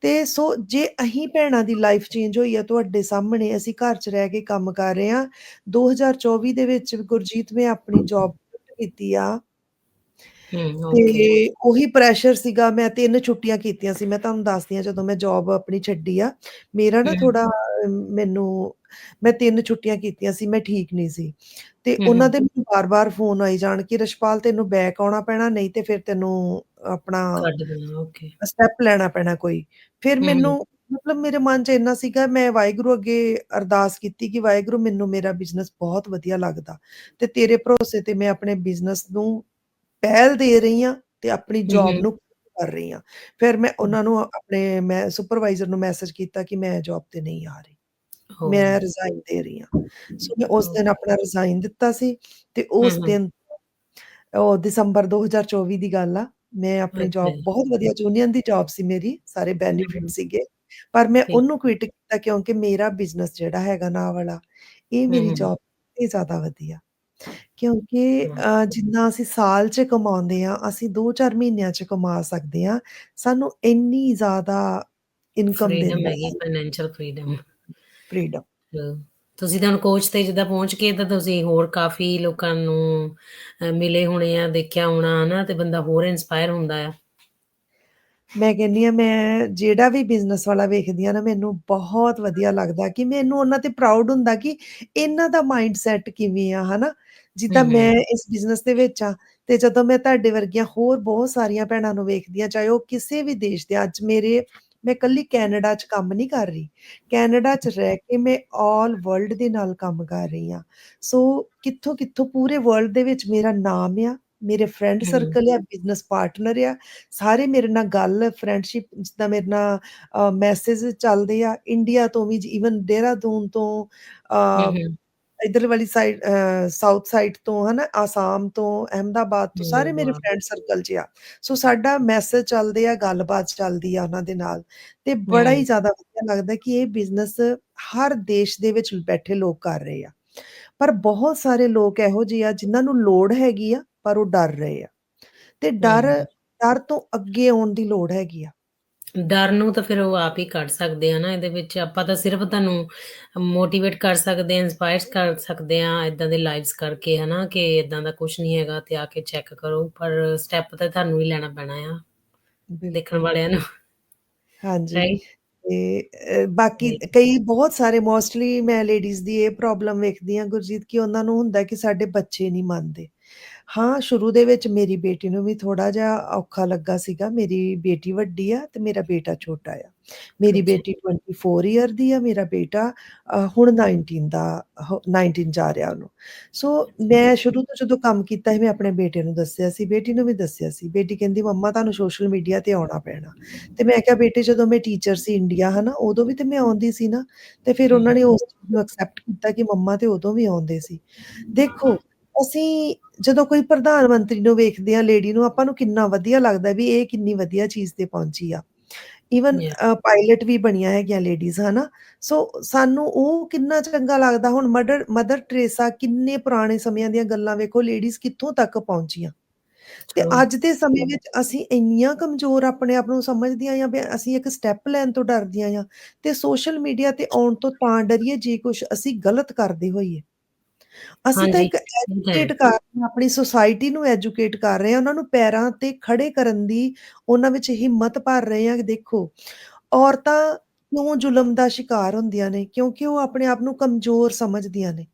[SPEAKER 2] ਤੇ ਸੋ ਜੇ ਅਸੀਂ ਭੈਣਾਂ ਦੀ ਲਾਈਫ ਚੇਂਜ ਹੋਈ ਆ ਤੁਹਾਡੇ ਸਾਹਮਣੇ, ਅਸੀਂ ਘਰ 'ਚ ਰਹਿ ਕੇ ਕੰਮ ਕਰ ਰਹੇ ਆ। 2024 ਦੇ ਵਿੱਚ ਗੁਰਜੀਤ ਮੈਂ ਆਪਣੀ ਜੌਬ ਕੀਤੀ ਆ। ਤੇ ਉਹੀ ਪ੍ਰੈਸ਼ਰ ਸੀਗਾ, ਮੈਂ 3 ਛੁੱਟੀਆਂ ਕੀਤੀਆਂ ਸੀ। ਮੈਂ ਤੁਹਾਨੂੰ ਦੱਸਦੀ ਆ ਜਦੋਂ ਮੈਂ ਜੌਬ ਆਪਣੀ ਛੱਡੀ ਆ, ਮੇਰਾ ਨਾ। ਥੋੜਾ ਮੈਨੂੰ ਮੈਂ 3 ਛੁੱਟੀਆਂ ਕੀਤੀਆਂ ਸੀ, ਮੈਂ ਠੀਕ ਨਹੀਂ ਸੀ ਤੇ
[SPEAKER 1] ਹੂੰ,
[SPEAKER 2] ਉਹਨਾਂ
[SPEAKER 1] ਹੂੰ।
[SPEAKER 2] ਦੇ ਮੈਨੂੰ ਬਾਰ-ਬਾਰ ਫ਼ੋਨ ਆਈ ਜਾਣ ਕਿ "ਰਿਸ਼ਪਾਲ ਤੈਨੂੰ ਬੈਕ ਆਉਣਾ ਪੈਣਾ, ਨਹੀਂ ਤੇ ਫਿਰ ਤੈਨੂੰ ਆਪਣਾ
[SPEAKER 1] ਕੱਢ ਦੇਣਾ, ਓਕੇ।
[SPEAKER 2] ਸਟੈਪ ਲੈਣਾ ਪੈਣਾ ਕੋਈ।" ਫਿਰ
[SPEAKER 1] ਹੂੰ,
[SPEAKER 2] ਮੈਨੂੰ
[SPEAKER 1] ਹੂੰ।
[SPEAKER 2] ਮਤਲਬ ਮੇਰੇ ਮਨ 'ਚ ਇੰਨਾ ਸੀਗਾ, ਮੈਂ ਵਾਹਿਗੁਰੂ ਅੱਗੇ ਅਰਦਾਸ ਕੀਤੀ ਕਿ "ਵਾਹਿਗੁਰੂ ਮੈਨੂੰ ਮੇਰਾ ਬਿਜ਼ਨਸ ਬਹੁਤ ਵਧੀਆ ਲੱਗਦਾ ਤੇ ਤੇਰੇ ਭਰੋਸੇ ਤੇ ਮੈਂ ਆਪਣੇ ਬਿਜ਼ਨਸ ਨੂੰ ਪਹਿਲ ਦੇ ਰਹੀ ਆ ਤੇ ਆਪਣੀ
[SPEAKER 1] ਹੂੰ,
[SPEAKER 2] ਜੌਬ
[SPEAKER 1] ਹੂੰ।
[SPEAKER 2] ਨੂੰ ਕਰ ਰਹੀ ਆ।" ਫਿਰ ਮੈਂ
[SPEAKER 1] ਹੂੰ।
[SPEAKER 2] ਉਹਨਾਂ ਨੂੰ ਆਪਣੇ ਮੈਂ ਸੁਪਰਵਾਈਜ਼ਰ ਨੂੰ ਮੈਸੇਜ ਕੀਤਾ ਕਿ "ਮੈਂ ਜੌਬ ਤੇ ਨਹੀਂ ਆ ਰਹੀ! ਮੈਂ ਰਿਜ਼ਾਈਨ ਦੇ ਰਹੀ ਆ।" ਸੋ ਮੈਂ ਉਸ। ਦਿਨ ਆਪਣਾ ਰਿਜ਼ਾਈਨ ਦਿੱਤਾ ਸੀ ਤੇ
[SPEAKER 1] ਹੂੰ,
[SPEAKER 2] ਉਸ
[SPEAKER 1] ਹੂੰ।
[SPEAKER 2] ਦਿਨ ਉਹ ਦਸੰਬਰ 2024 ਦੀ ਗੱਲ ਆ, ਮੈਂ ਆਪਣੀ ਜੌਬ। ਬਹੁਤ ਵਧੀਆ ਯੂਨੀਅਨ ਦੀ ਜੌਬ ਸੀ ਮੇਰੀ, ਸਾਰੇ
[SPEAKER 1] ਹੂੰ,
[SPEAKER 2] ਬੈਨੀਫਿਟ
[SPEAKER 1] ਹੂੰ।
[SPEAKER 2] ਸੀਗੇ, ਪਰ ਮੈਂ। ਉਹਨੂੰ ਕੁਇਟ ਕੀਤਾ ਕਿਉਂਕਿ ਮੇਰਾ ਬਿਜ਼ਨਸ ਜਿਹੜਾ ਹੈਗਾ ਨਾ ਵਾਲਾ, ਇਹ
[SPEAKER 1] ਹੂੰ,
[SPEAKER 2] ਮੇਰੀ
[SPEAKER 1] ਹੂੰ।
[SPEAKER 2] ਜੌਬ ਇਹ ਜ਼ਿਆਦਾ ਵਧੀਆ। ਕਿਉਂਕਿ
[SPEAKER 1] ਹੂੰ।
[SPEAKER 2] ਜਿੰਨਾ ਅਸੀਂ ਸਾਲ 'ਚ ਕਮਾਉਂਦੇ ਆ, ਅਸੀਂ 2-4 ਮਹੀਨਿਆਂ 'ਚ ਕਮਾ ਸਕਦੇ ਆ। ਸਾਨੂੰ ਇੰਨੀ ਜ਼ਿਆਦਾ ਇਨਕਮ ਹੈ।
[SPEAKER 1] Financial freedom. ਅ, ਤੁਸੀਂ ਤਾਂ ਕੋਚ ਤੇ ਜਿੱਦਾਂ ਪਹੁੰਚ ਕੇ ਤਾਂ ਤੁਸੀਂ ਹੋਰ ਕਾਫ਼ੀ ਲੋਕਾਂ ਨੂੰ ਮਿਲੇ ਹੋਣੇ ਆ, ਦੇਖਿਆ ਹੋਣਾ ਹਨਾ ਤੇ ਬੰਦਾ ਹੋਰ ਇੰਸਪਾਇਰ ਹੁੰਦਾ ਆ।
[SPEAKER 2] ਮੈਂ ਕਹਿੰਨੀ ਆ ਮੈਂ ਜਿਹੜਾ ਵੀ ਬਿਜ਼ਨਸ ਵਾਲਾ ਵੇਖਦੀ ਆ ਨਾ ਮੈਨੂੰ ਬਹੁਤ ਵਧੀਆ ਲੱਗਦਾ ਕਿ ਮੈਨੂੰ ਉਹਨਾਂ ਤੇ ਪ੍ਰਾਊਡ ਹੁੰਦਾ ਕਿ ਇਹਨਾਂ ਦਾ ਮਾਇੰਡਸੈਟ ਕਿਵੇਂ ਆ ਹਨਾ। ਜਿੱਦਾਂ ਮੈਂ। ਇਸ ਬਿਜ਼ਨਸ ਦੇ ਵਿੱਚ ਆ ਤੇ ਜਦੋਂ ਮੈਂ ਤੁਹਾਡੇ ਵਰਗੀਆਂ ਹੋਰ ਬਹੁਤ ਸਾਰੀਆਂ ਭੈਣਾਂ ਨੂੰ ਵੇਖਦੀ ਆ, ਚਾਹੇ ਉਹ ਕਿਸੇ ਵੀ ਦੇਸ਼ ਦੇ ਅੱਜ ਮੇਰੇ ਮੈਂ ਕੱਲੀ ਕੈਨੇਡਾ 'ਚ ਕੰਮ ਨਹੀਂ ਕਰ ਰਹੀ। ਕੈਨੇਡਾ 'ਚ ਰਹਿ ਕੇ ਮੈਂ ਆਲ ਵਰਲਡ ਦੇ ਨਾਲ ਕੰਮ ਕਰ ਰਹੀ ਆ। ਸੋ ਕਿੱਥੋਂ-ਕਿੱਥੋਂ ਪੂਰੇ ਵਰਲਡ ਦੇ ਵਿੱਚ ਮੇਰਾ ਨਾਮ ਆ, ਮੇਰੇ ਫਰੈਂਡ
[SPEAKER 1] ਹੂੰ।
[SPEAKER 2] ਸਰਕਲ ਆ, ਬਿਜ਼ਨਸ ਪਾਰਟਨਰ ਆ, ਸਾਰੇ ਮੇਰੇ ਨਾਲ ਗੱਲ ਫਰੈਂਡਸ਼ਿਪ ਜਿੱਦਾਂ ਮੇਰੇ ਨਾਲ ਅ, ਮੈਸੇਜ ਚੱਲਦੇ ਆ, ਇੰਡੀਆ ਤੋਂ ਵੀ ਈਵਨ ਦੇਹਰਾਦੂਨ ਤੋਂ
[SPEAKER 1] ਹੂੰ,
[SPEAKER 2] ਅ,
[SPEAKER 1] ਹੂੰ।
[SPEAKER 2] ਇੱਧਰ ਵਾਲੀ ਸਾਈਡ ਸਾਊਥ ਸਾਈਡ ਤੋਂ ਹਨਾ, ਆਸਾਮ ਤੋਂ, ਅਹਿਮਦਾਬਾਦ ਤੋਂ ਸਾਰੇ ਮੇਰੇ! ਫਰੈਂਡ ਸਰਕਲ 'ਚ ਆ। ਸੋ ਸਾਡਾ ਮੈਸੇਜ ਚੱਲਦੇ ਆ, ਗੱਲਬਾਤ ਚੱਲਦੀ ਆ ਉਹਨਾਂ ਦੇ ਨਾਲ ਤੇ ਬੜਾ ਹੀ। ਜ਼ਿਆਦਾ ਵਧੀਆ ਲੱਗਦਾ ਕਿ ਇਹ ਬਿਜ਼ਨਸ ਹਰ ਦੇਸ਼ ਦੇ ਵਿੱਚ ਬੈਠੇ ਲੋਕ ਕਰ ਰਹੇ ਆ। ਪਰ ਬਹੁਤ ਸਾਰੇ ਲੋਕ ਇਹੋ ਜਿਹੇ ਆ ਜਿਨਾਂ ਨੂੰ ਲੋੜ ਹੈਗੀ ਆ, ਪਰ ਉਹ ਡਰ ਰਹੇ ਆ ਤੇ ਡਰ। ਡਰ ਤੋਂ ਅੱਗੇ ਆਉਣ ਦੀ ਲੋੜ ਹੈਗੀ ਆ।
[SPEAKER 1] ਡਰ ਨੂੰ ਤਾਂ ਫਿਰ ਉਹ ਆਪ ਹੀ ਕੱਢ ਸਕਦੇ ਆ ਨਾ ਇਹਦੇ ਵਿੱਚ ਆਪਾਂ ਤਾਂ ਸਿਰਫ ਤੁਹਾਨੂੰ ਮੋਟੀਵੇਟ ਕਰ ਸਕਦੇ ਆ, ਇੰਸਪਾਇਰ ਕਰ ਸਕਦੇ ਆ ਏਦਾਂ ਦੇ ਲਾਈਵਸ ਕਰਕੇ ਹਨਾ ਕਿ ਏਦਾਂ ਦਾ ਕੁਛ ਨਹੀਂ ਹੈਗਾ ਤੇ ਆ ਕੇ ਚੈੱਕ ਕਰੋ ਪਰ ਸਟੈਪ ਤਾਂ ਤੁਹਾਨੂੰ ਹੀ ਲੈਣਾ ਪੈਣਾ ਆ, ਦੇਖਣ। ਵਾਲਿਆਂ ਨੂੰ।
[SPEAKER 2] ਹਾਂਜੀ? ਤੇ ਬਾਕੀ। ਕਈ ਬਹੁਤ ਸਾਰੇ ਮੋਸਟਲੀ ਮੈਂ ਲੇਡੀਜ਼ ਦੀ ਇਹ ਪ੍ਰੋਬਲਮ ਵੇਖਦੀ ਆ ਗੁਰਜੀਤ ਕਿ ਉਹਨਾਂ ਨੂੰ ਹੁੰਦਾ ਕਿ ਸਾਡੇ ਬੱਚੇ ਨਹੀਂ ਮੰਨਦੇ। ਹਾਂ, ਸ਼ੁਰੂ ਦੇ ਵਿੱਚ ਮੇਰੀ ਬੇਟੀ ਨੂੰ ਵੀ ਥੋੜ੍ਹਾ ਜਿਹਾ ਔਖਾ ਲੱਗਾ ਸੀਗਾ, ਮੇਰੀ ਬੇਟੀ ਵੱਡੀ ਆ ਤੇ ਮੇਰਾ ਬੇਟਾ ਛੋਟਾ ਆ। ਮੇਰੀ
[SPEAKER 1] ਅੱਛਾ।
[SPEAKER 2] ਬੇਟੀ 24 ਈਅਰ ਦੀ ਆ, ਮੇਰਾ ਬੇਟਾ ਅ, ਹੁਣ 19 ਦਾ ਹ 19 ਜਾ ਰਿਹਾ ਉਹਨੂੰ। ਸੋ ਮੈਂ ਸ਼ੁਰੂ ਤੋਂ ਜਦੋਂ ਕੰਮ ਕੀਤਾ ਸੀ ਮੈਂ ਆਪਣੇ ਬੇਟੇ ਨੂੰ ਦੱਸਿਆ ਸੀ, ਬੇਟੀ ਨੂੰ ਵੀ ਦੱਸਿਆ ਸੀ। ਬੇਟੀ ਕਹਿੰਦੀ ਮੰਮਾ ਤੁਹਾਨੂੰ ਸੋਸ਼ਲ ਮੀਡੀਆ ਤੇ ਆਉਣਾ ਪੈਣਾ ਤੇ ਮੈਂ ਕਿਹਾ ਬੇਟੇ ਜਦੋਂ ਮੈਂ ਟੀਚਰ ਸੀ ਇੰਡੀਆ ਹਨਾ, ਉਦੋਂ ਵੀ ਤੇ ਮੈਂ ਆਉਂਦੀ ਸੀ ਨਾ ਤੇ ਫਿਰ ਉਹਨਾਂ ਨੇ ਉਸ ਚੀਜ਼ ਨੂੰ ਐਕਸੈਪਟ ਕੀਤਾ ਕਿ ਮੰਮਾ ਤੇ ਉਦੋਂ ਵੀ ਆਉਂਦੇ ਸੀ। ਦੇਖੋ, ਅਸੀਂ ਜਦੋਂ ਕੋਈ ਪ੍ਰਧਾਨ ਮੰਤਰੀ ਨੂੰ ਵੇਖਦੇ ਆ ਲੇਡੀ ਨੂੰ ਆਪਾਂ ਨੂੰ ਕਿੰਨਾ ਵਧੀਆ ਲੱਗਦਾ ਵੀ ਇਹ ਕਿੰਨੀ ਵਧੀਆ ਚੀਜ਼ ਤੇ ਪਹੁੰਚੀ ਆ। ਈਵਨ ਪਾਇਲਟ ਵੀ ਬਣੀਆਂ ਹੈਗੀਆਂ ਲੇਡੀਜ਼ ਹਨਾ। ਸੋ ਸਾਨੂੰ ਉਹ ਕਿੰਨਾ ਚੰਗਾ ਲੱਗਦਾ ਹੁਣ ਮਡਰ ਮਦਰ ਟੈਰੇਸਾ ਕਿੰਨੇ ਪੁਰਾਣੇ ਸਮਿਆਂ ਦੀਆਂ ਗੱਲਾਂ ਵੇਖੋ ਲੇਡੀਜ਼ ਕਿੱਥੋਂ ਤੱਕ ਪਹੁੰਚੀਆਂ ਤੇ। ਅੱਜ ਦੇ ਸਮੇਂ ਵਿੱਚ ਅਸੀਂ ਇੰਨੀਆਂ ਕਮਜ਼ੋਰ ਆਪਣੇ ਆਪ ਨੂੰ ਸਮਝਦੀਆਂ ਆ ਵੀ ਅਸੀਂ ਇੱਕ ਸਟੈਪ ਲੈਣ ਤੋਂ ਡਰਦੀਆਂ ਆ ਤੇ ਸੋਸ਼ਲ ਮੀਡੀਆ ਤੇ ਆਉਣ ਤੋਂ ਤਾਂ ਡਰੀਏ ਜੇ ਕੁਛ ਅਸੀਂ ਗਲਤ ਕਰਦੇ ਹੋਈਏ। ਅਸੀਂ ਤਾਂ
[SPEAKER 1] ਹਾਂਜੀ,
[SPEAKER 2] ਇੱਕ
[SPEAKER 1] ਇਹ ਤਾਂ ਹੈ।
[SPEAKER 2] ਐਜੂਕੇਟ ਕਰ ਰਹੇ ਆ, ਆਪਣੀ ਸੁਸਾਇਟੀ ਨੂੰ ਐਜੂਕੇਟ ਕਰ ਰਹੇ ਆ, ਉਹਨਾਂ ਨੂੰ ਪੈਰਾਂ ਤੇ ਖੜੇ ਕਰਨ ਦੀ ਉਹਨਾਂ ਵਿੱਚ ਹਿੰਮਤ ਭਰ ਰਹੇ ਆ ਕਿ ਦੇਖੋ, ਔਰਤਾਂ ਕਿਉਂ ਜ਼ੁਲਮ ਦਾ ਸ਼ਿਕਾਰ ਹੁੰਦੀਆਂ ਨੇ ਕਿਉਂਕਿ ਉਹ ਆਪਣੇ ਆਪ ਨੂੰ ਕਮਜ਼ੋਰ ਸਮਝਦੀਆਂ ਨੇ।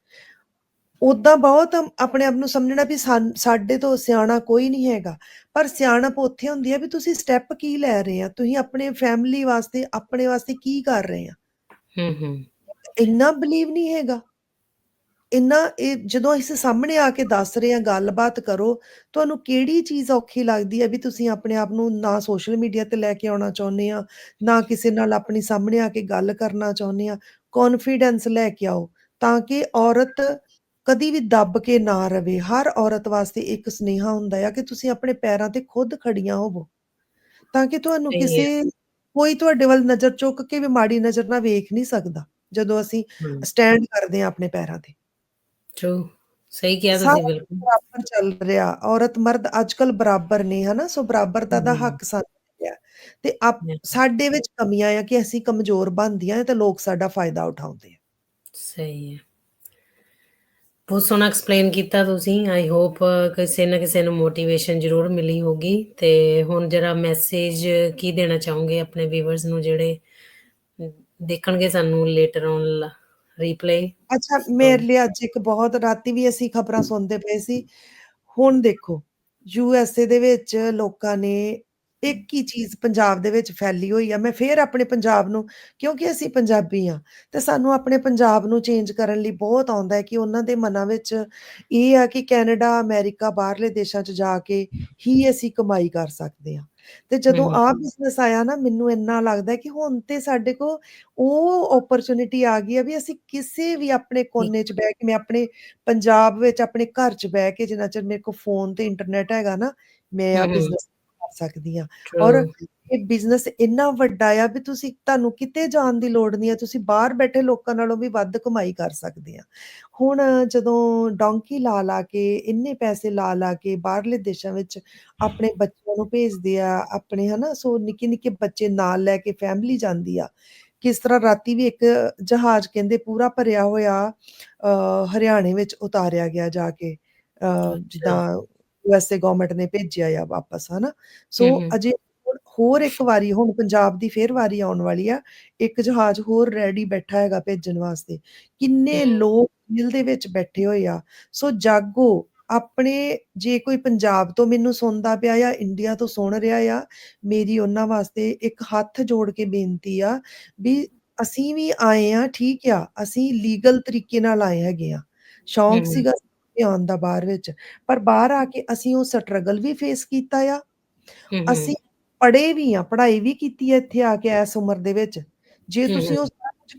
[SPEAKER 2] ਓਦਾਂ ਬਹੁਤ ਆਪਣੇ ਆਪ ਨੂੰ ਸਮਝਣਾ ਵੀ ਸਾਨ ਸਾਡੇ ਤੋਂ ਸਿਆਣਾ ਕੋਈ ਨਹੀਂ ਹੈਗਾ, ਪਰ ਸਿਆਣਪ ਉੱਥੇ ਹੁੰਦੀ ਆ ਵੀ ਤੁਸੀਂ ਸਟੈਪ ਕੀ ਲੈ ਰਹੇ ਆ, ਤੁਸੀਂ ਆਪਣੇ ਫੈਮਿਲੀ ਵਾਸਤੇ, ਆਪਣੇ ਵਾਸਤੇ ਕੀ ਕਰ ਰਹੇ ਆ।
[SPEAKER 1] ਹੂੰ, ਹੂੰ।
[SPEAKER 2] ਇੰਨਾ ਬਿਲੀਵ ਨਹੀਂ ਹੈਗਾ। ਇੰਨਾ ਇਹ ਜਦੋਂ ਅਸੀਂ ਸਾਹਮਣੇ ਆ ਕੇ ਦੱਸ ਰਹੇ ਆ, ਗੱਲਬਾਤ ਕਰੋ, ਤੁਹਾਨੂੰ ਕਿਹੜੀ ਚੀਜ਼ ਔਖੀ ਲੱਗਦੀ ਹੈ ਵੀ ਤੁਸੀਂ ਆਪਣੇ ਆਪ ਨੂੰ ਨਾ ਸੋਸ਼ਲ ਮੀਡੀਆ ਤੇ ਲੈ ਕੇ ਆਉਣਾ ਚਾਹੁੰਦੇ ਆ, ਨਾ ਕਿਸੇ ਨਾਲ ਆਪਣੀ ਸਾਹਮਣੇ ਆ ਕੇ ਗੱਲ ਕਰਨਾ ਚਾਹੁੰਦੇ ਆ। ਕੌਨਫੀਡੈਂਸ ਲੈ ਕੇ ਆਓ ਤਾਂ ਕਿ ਔਰਤ ਕਦੀ ਵੀ ਦੱਬ ਕੇ ਨਾ ਰਵੇ। ਹਰ ਔਰਤ ਵਾਸਤੇ ਇੱਕ ਸੁਨੇਹਾ ਹੁੰਦਾ ਆ ਕਿ ਤੁਸੀਂ ਆਪਣੇ ਪੈਰਾਂ ਤੇ ਖੁਦ ਖੜੀਆਂ ਹੋਵੋ, ਤਾਂ ਕਿ ਤੁਹਾਨੂੰ
[SPEAKER 1] ਸਹੀ ਹੈ।
[SPEAKER 2] ਕਿਸੇ ਕੋਈ ਤੁਹਾਡੇ ਵੱਲ ਨਜ਼ਰ ਚੁੱਕ ਕੇ ਵੀ ਮਾੜੀ ਨਜ਼ਰ ਨਾਲ ਵੇਖ ਨਹੀਂ ਸਕਦਾ, ਜਦੋਂ ਅਸੀਂ
[SPEAKER 1] ਹੂੰ।
[SPEAKER 2] ਸਟੈਂਡ ਕਰਦੇ ਆ ਆਪਣੇ ਪੈਰਾਂ ਤੇ।
[SPEAKER 1] ਟਰੂ, ਸਹੀ ਕਿਹਾ ਤੁਸੀਂ ਬਿਲਕੁਲ।
[SPEAKER 2] ਬਰਾਬਰ ਚੱਲ ਰਿਹਾ, ਔਰਤ ਮਰਦ ਅੱਜ-ਕੱਲ੍ਹ ਬਰਾਬਰ ਨੇ ਹਨਾ, ਸੋ ਬਰਾਬਰਤਾ ਦਾ। ਹੱਕ ਸਾਨੂੰ ਮਿਲਿਆ ਤੇ ਆਪ ਸਾਡੇ ਵਿੱਚ ਕਮੀਆਂ ਆ ਕਿ ਅਸੀਂ ਕਮਜ਼ੋਰ ਬਣਦੀਆਂ ਤੇ ਲੋਕ ਸਾਡਾ ਫਾਇਦਾ ਉਠਾਉਂਦੇ ਆ।
[SPEAKER 1] ਸਹੀ ਹੈ। ਬਹੁਤ ਸੋਹਣਾ ਐਕਸਪਲੇਨ ਕੀਤਾ ਤੁਸੀਂ, ਆਈ ਹੋਪ ਕਿਸੇ ਨਾ ਕਿਸੇ ਨੂੰ ਮੋਟੀਵੇਸ਼ਨ ਜ਼ਰੂਰ ਮਿਲੀ ਹੋਊਗੀ ਤੇ ਹੁਣ ਜਿਹੜਾ ਮੈਸੇਜ ਕੀ ਦੇਣਾ ਚਾਹੋਗੇ ਆਪਣੇ ਵੀਵਰਸ ਨੂੰ ਜਿਹੜੇ ਦੇਖਣਗੇ ਸਾਨੂੰ ਲੇਟਰ ਔਨ ਲ ਰੀਪਲੇ
[SPEAKER 2] ਅੱਛਾ, ਮੇਰੇ ਲਈ ਅੱਜ ਇੱਕ ਬਹੁਤ ਰਾਤੀ ਵੀ ਅਸੀਂ ਖਬਰਾਂ ਸੁਣਦੇ ਪਏ ਸੀ। ਹੁਣ ਦੇਖੋ, ਯੂ ਐਸ ਏ ਦੇ ਵਿੱਚ ਲੋਕਾਂ ਨੇ ਇੱਕ ਹੀ ਚੀਜ਼ ਪੰਜਾਬ ਦੇ ਵਿੱਚ ਫੈਲੀ ਹੋਈ ਆ, ਮੈਂ ਫੇਰ ਆਪਣੇ ਪੰਜਾਬ ਨੂੰ ਕਿਉਂਕਿ ਅਸੀਂ ਪੰਜਾਬੀ ਆ ਤੇ ਸਾਨੂੰ ਆਪਣੇ ਪੰਜਾਬ ਨੂੰ ਚੇਂਜ ਕਰਨ ਲਈ ਬਹੁਤ ਆਉਂਦਾ ਹੈ ਕਿ ਉਹਨਾਂ ਦੇ ਮਨਾਂ ਵਿੱਚ ਇਹ ਆ ਕਿ ਕੈਨੇਡਾ, ਅਮਰੀਕਾ ਬਾਹਰਲੇ ਦੇਸ਼ਾਂ 'ਚ ਜਾ ਕੇ ਹੀ ਅਸੀਂ ਕਮਾਈ ਕਰ ਸਕਦੇ ਆ ਤੇ ਜਦੋਂ। ਆਹ ਬਿਜ਼ਨਸ ਆਇਆ ਨਾ ਮੈਨੂੰ ਇੰਨਾ ਲੱਗਦਾ ਕਿ ਹੁਣ ਤੇ ਸਾਡੇ ਕੋਲ ਉਹ ਓਪਰਚੁਨਿਟੀ ਆ ਗਈ ਆ ਵੀ ਅਸੀਂ ਕਿਸੇ ਵੀ ਆਪਣੇ ਕੋਨੇ 'ਚ ਬਹਿ ਕੇ ਮੈਂ ਆਪਣੇ ਪੰਜਾਬ ਵਿੱਚ ਆਪਣੇ ਘਰ 'ਚ ਬਹਿ ਕੇ ਜਿੰਨਾ ਚਿਰ ਮੇਰੇ ਕੋਲ ਫ਼ੋਨ ਤੇ ਇੰਟਰਨੈਟ ਹੈਗਾ ਨਾ, ਮੈਂ
[SPEAKER 1] ਹੂੰ।
[SPEAKER 2] ਬਿਜ਼ਨਸ ਕਰ ਸਕਦੀਆਂ ਔਰ ਇਹ ਬਿਜ਼ਨਸ ਇੰਨਾ ਵੱਡਾ ਆ ਵੀ ਤੁਸੀਂ ਤੁਹਾਨੂੰ ਕਿਤੇ ਜਾਣ ਦੀ ਲੋੜ ਨਹੀਂ ਆ ਤੁਸੀਂ ਬਾਹਰ ਬੈਠੇ ਲੋਕਾਂ ਨਾਲੋਂ ਵੀ ਵੱਧ ਕਮਾਈ ਕਰ ਸਕਦੇ ਆ। ਹੁਣ ਜਦੋਂ ਡੋਂਕੀ ਲਾ ਲਾ ਕੇ ਇੰਨੇ ਪੈਸੇ ਲਾ ਲਾ ਕੇ ਬਾਹਰਲੇ ਦੇਸ਼ਾਂ ਵਿੱਚ ਆਪਣੇ ਬੱਚਿਆਂ ਨੂੰ ਭੇਜਦੇ ਆ ਆਪਣੇ ਹਨਾ ਸੋ ਨਿੱਕੇ ਨਿੱਕੇ ਬੱਚੇ ਨਾਲ ਲੈ ਕੇ ਫੈਮਿਲੀ ਜਾਂਦੀ ਆ ਕਿਸ ਤਰ੍ਹਾਂ ਰਾਤੀ ਵੀ ਇੱਕ ਜਹਾਜ਼ ਕਹਿੰਦੇ ਪੂਰਾ ਭਰਿਆ ਹੋਇਆ ਹਰਿਆਣੇ ਵਿੱਚ ਉਤਾਰਿਆ ਗਿਆ ਜਾ ਕੇ ਜਿੱਦਾਂ ਯੂਐਸਏ ਗਵਰਨਮੈਂਟ ਨੇ ਭੇਜਿਆ ਆ ਵਾਪਸ ਹਨਾ? ਸੋ ਅਜੇ ਹੋਰ ਇੱਕ ਵਾਰੀ ਹੁਣ ਪੰਜਾਬ ਦੀ ਫੇਰ ਵਾਰੀ ਆਉਣ ਵਾਲੀ ਆ ਇੱਕ ਜਹਾਜ਼ ਹੋਰ ਰੈਡੀ ਬੈਠਾ ਹੈਗਾ ਭੇਜਣ ਵਾਸਤੇ। ਕਿੰਨੇ ਲੋਕ ਦਿਲ ਦੇ ਵਿੱਚ ਬੈਠੇ ਹੋਏ ਆ। ਸੋ ਜਾਗੋ ਆਪਣੇ ਜੇ ਕੋਈ ਪੰਜਾਬ ਤੋਂ ਮੈਨੂੰ ਸੁਣਦਾ ਪਿਆ ਆ ਇੰਡੀਆ ਤੋਂ ਸੁਣ ਰਿਹਾ ਆ ਮੇਰੀ ਉਹਨਾਂ ਵਾਸਤੇ ਇੱਕ ਹੱਥ ਜੋੜ ਕੇ ਬੇਨਤੀ ਆ ਵੀ ਅਸੀਂ ਵੀ ਆਏ ਆ ਠੀਕ ਆ ਅਸੀਂ ਲੀਗਲ ਤਰੀਕੇ ਨਾਲ ਆਏ ਹੈਗੇ ਆ। ਸ਼ੌਂਕ ਸੀਗਾ ਆਉਣ ਦਾ ਬਾਹਰ ਵਿੱਚ। ਪਰ ਬਾਹਰ ਆ ਕੇ ਅਸੀਂ ਉਹ ਸਟਰਗਲ ਵੀ ਫੇਸ ਕੀਤਾ ਆ। ਅਸੀਂ ਪੜ੍ਹੇ ਵੀ ਆ ਪੜ੍ਹਾਈ ਵੀ ਕੀਤੀ ਹੈ ਇੱਥੇ ਆ ਕੇ ਇਸ ਉਮਰ ਦੇ ਵਿੱਚ। ਜੇ ਤੁਸੀਂ ਉਹ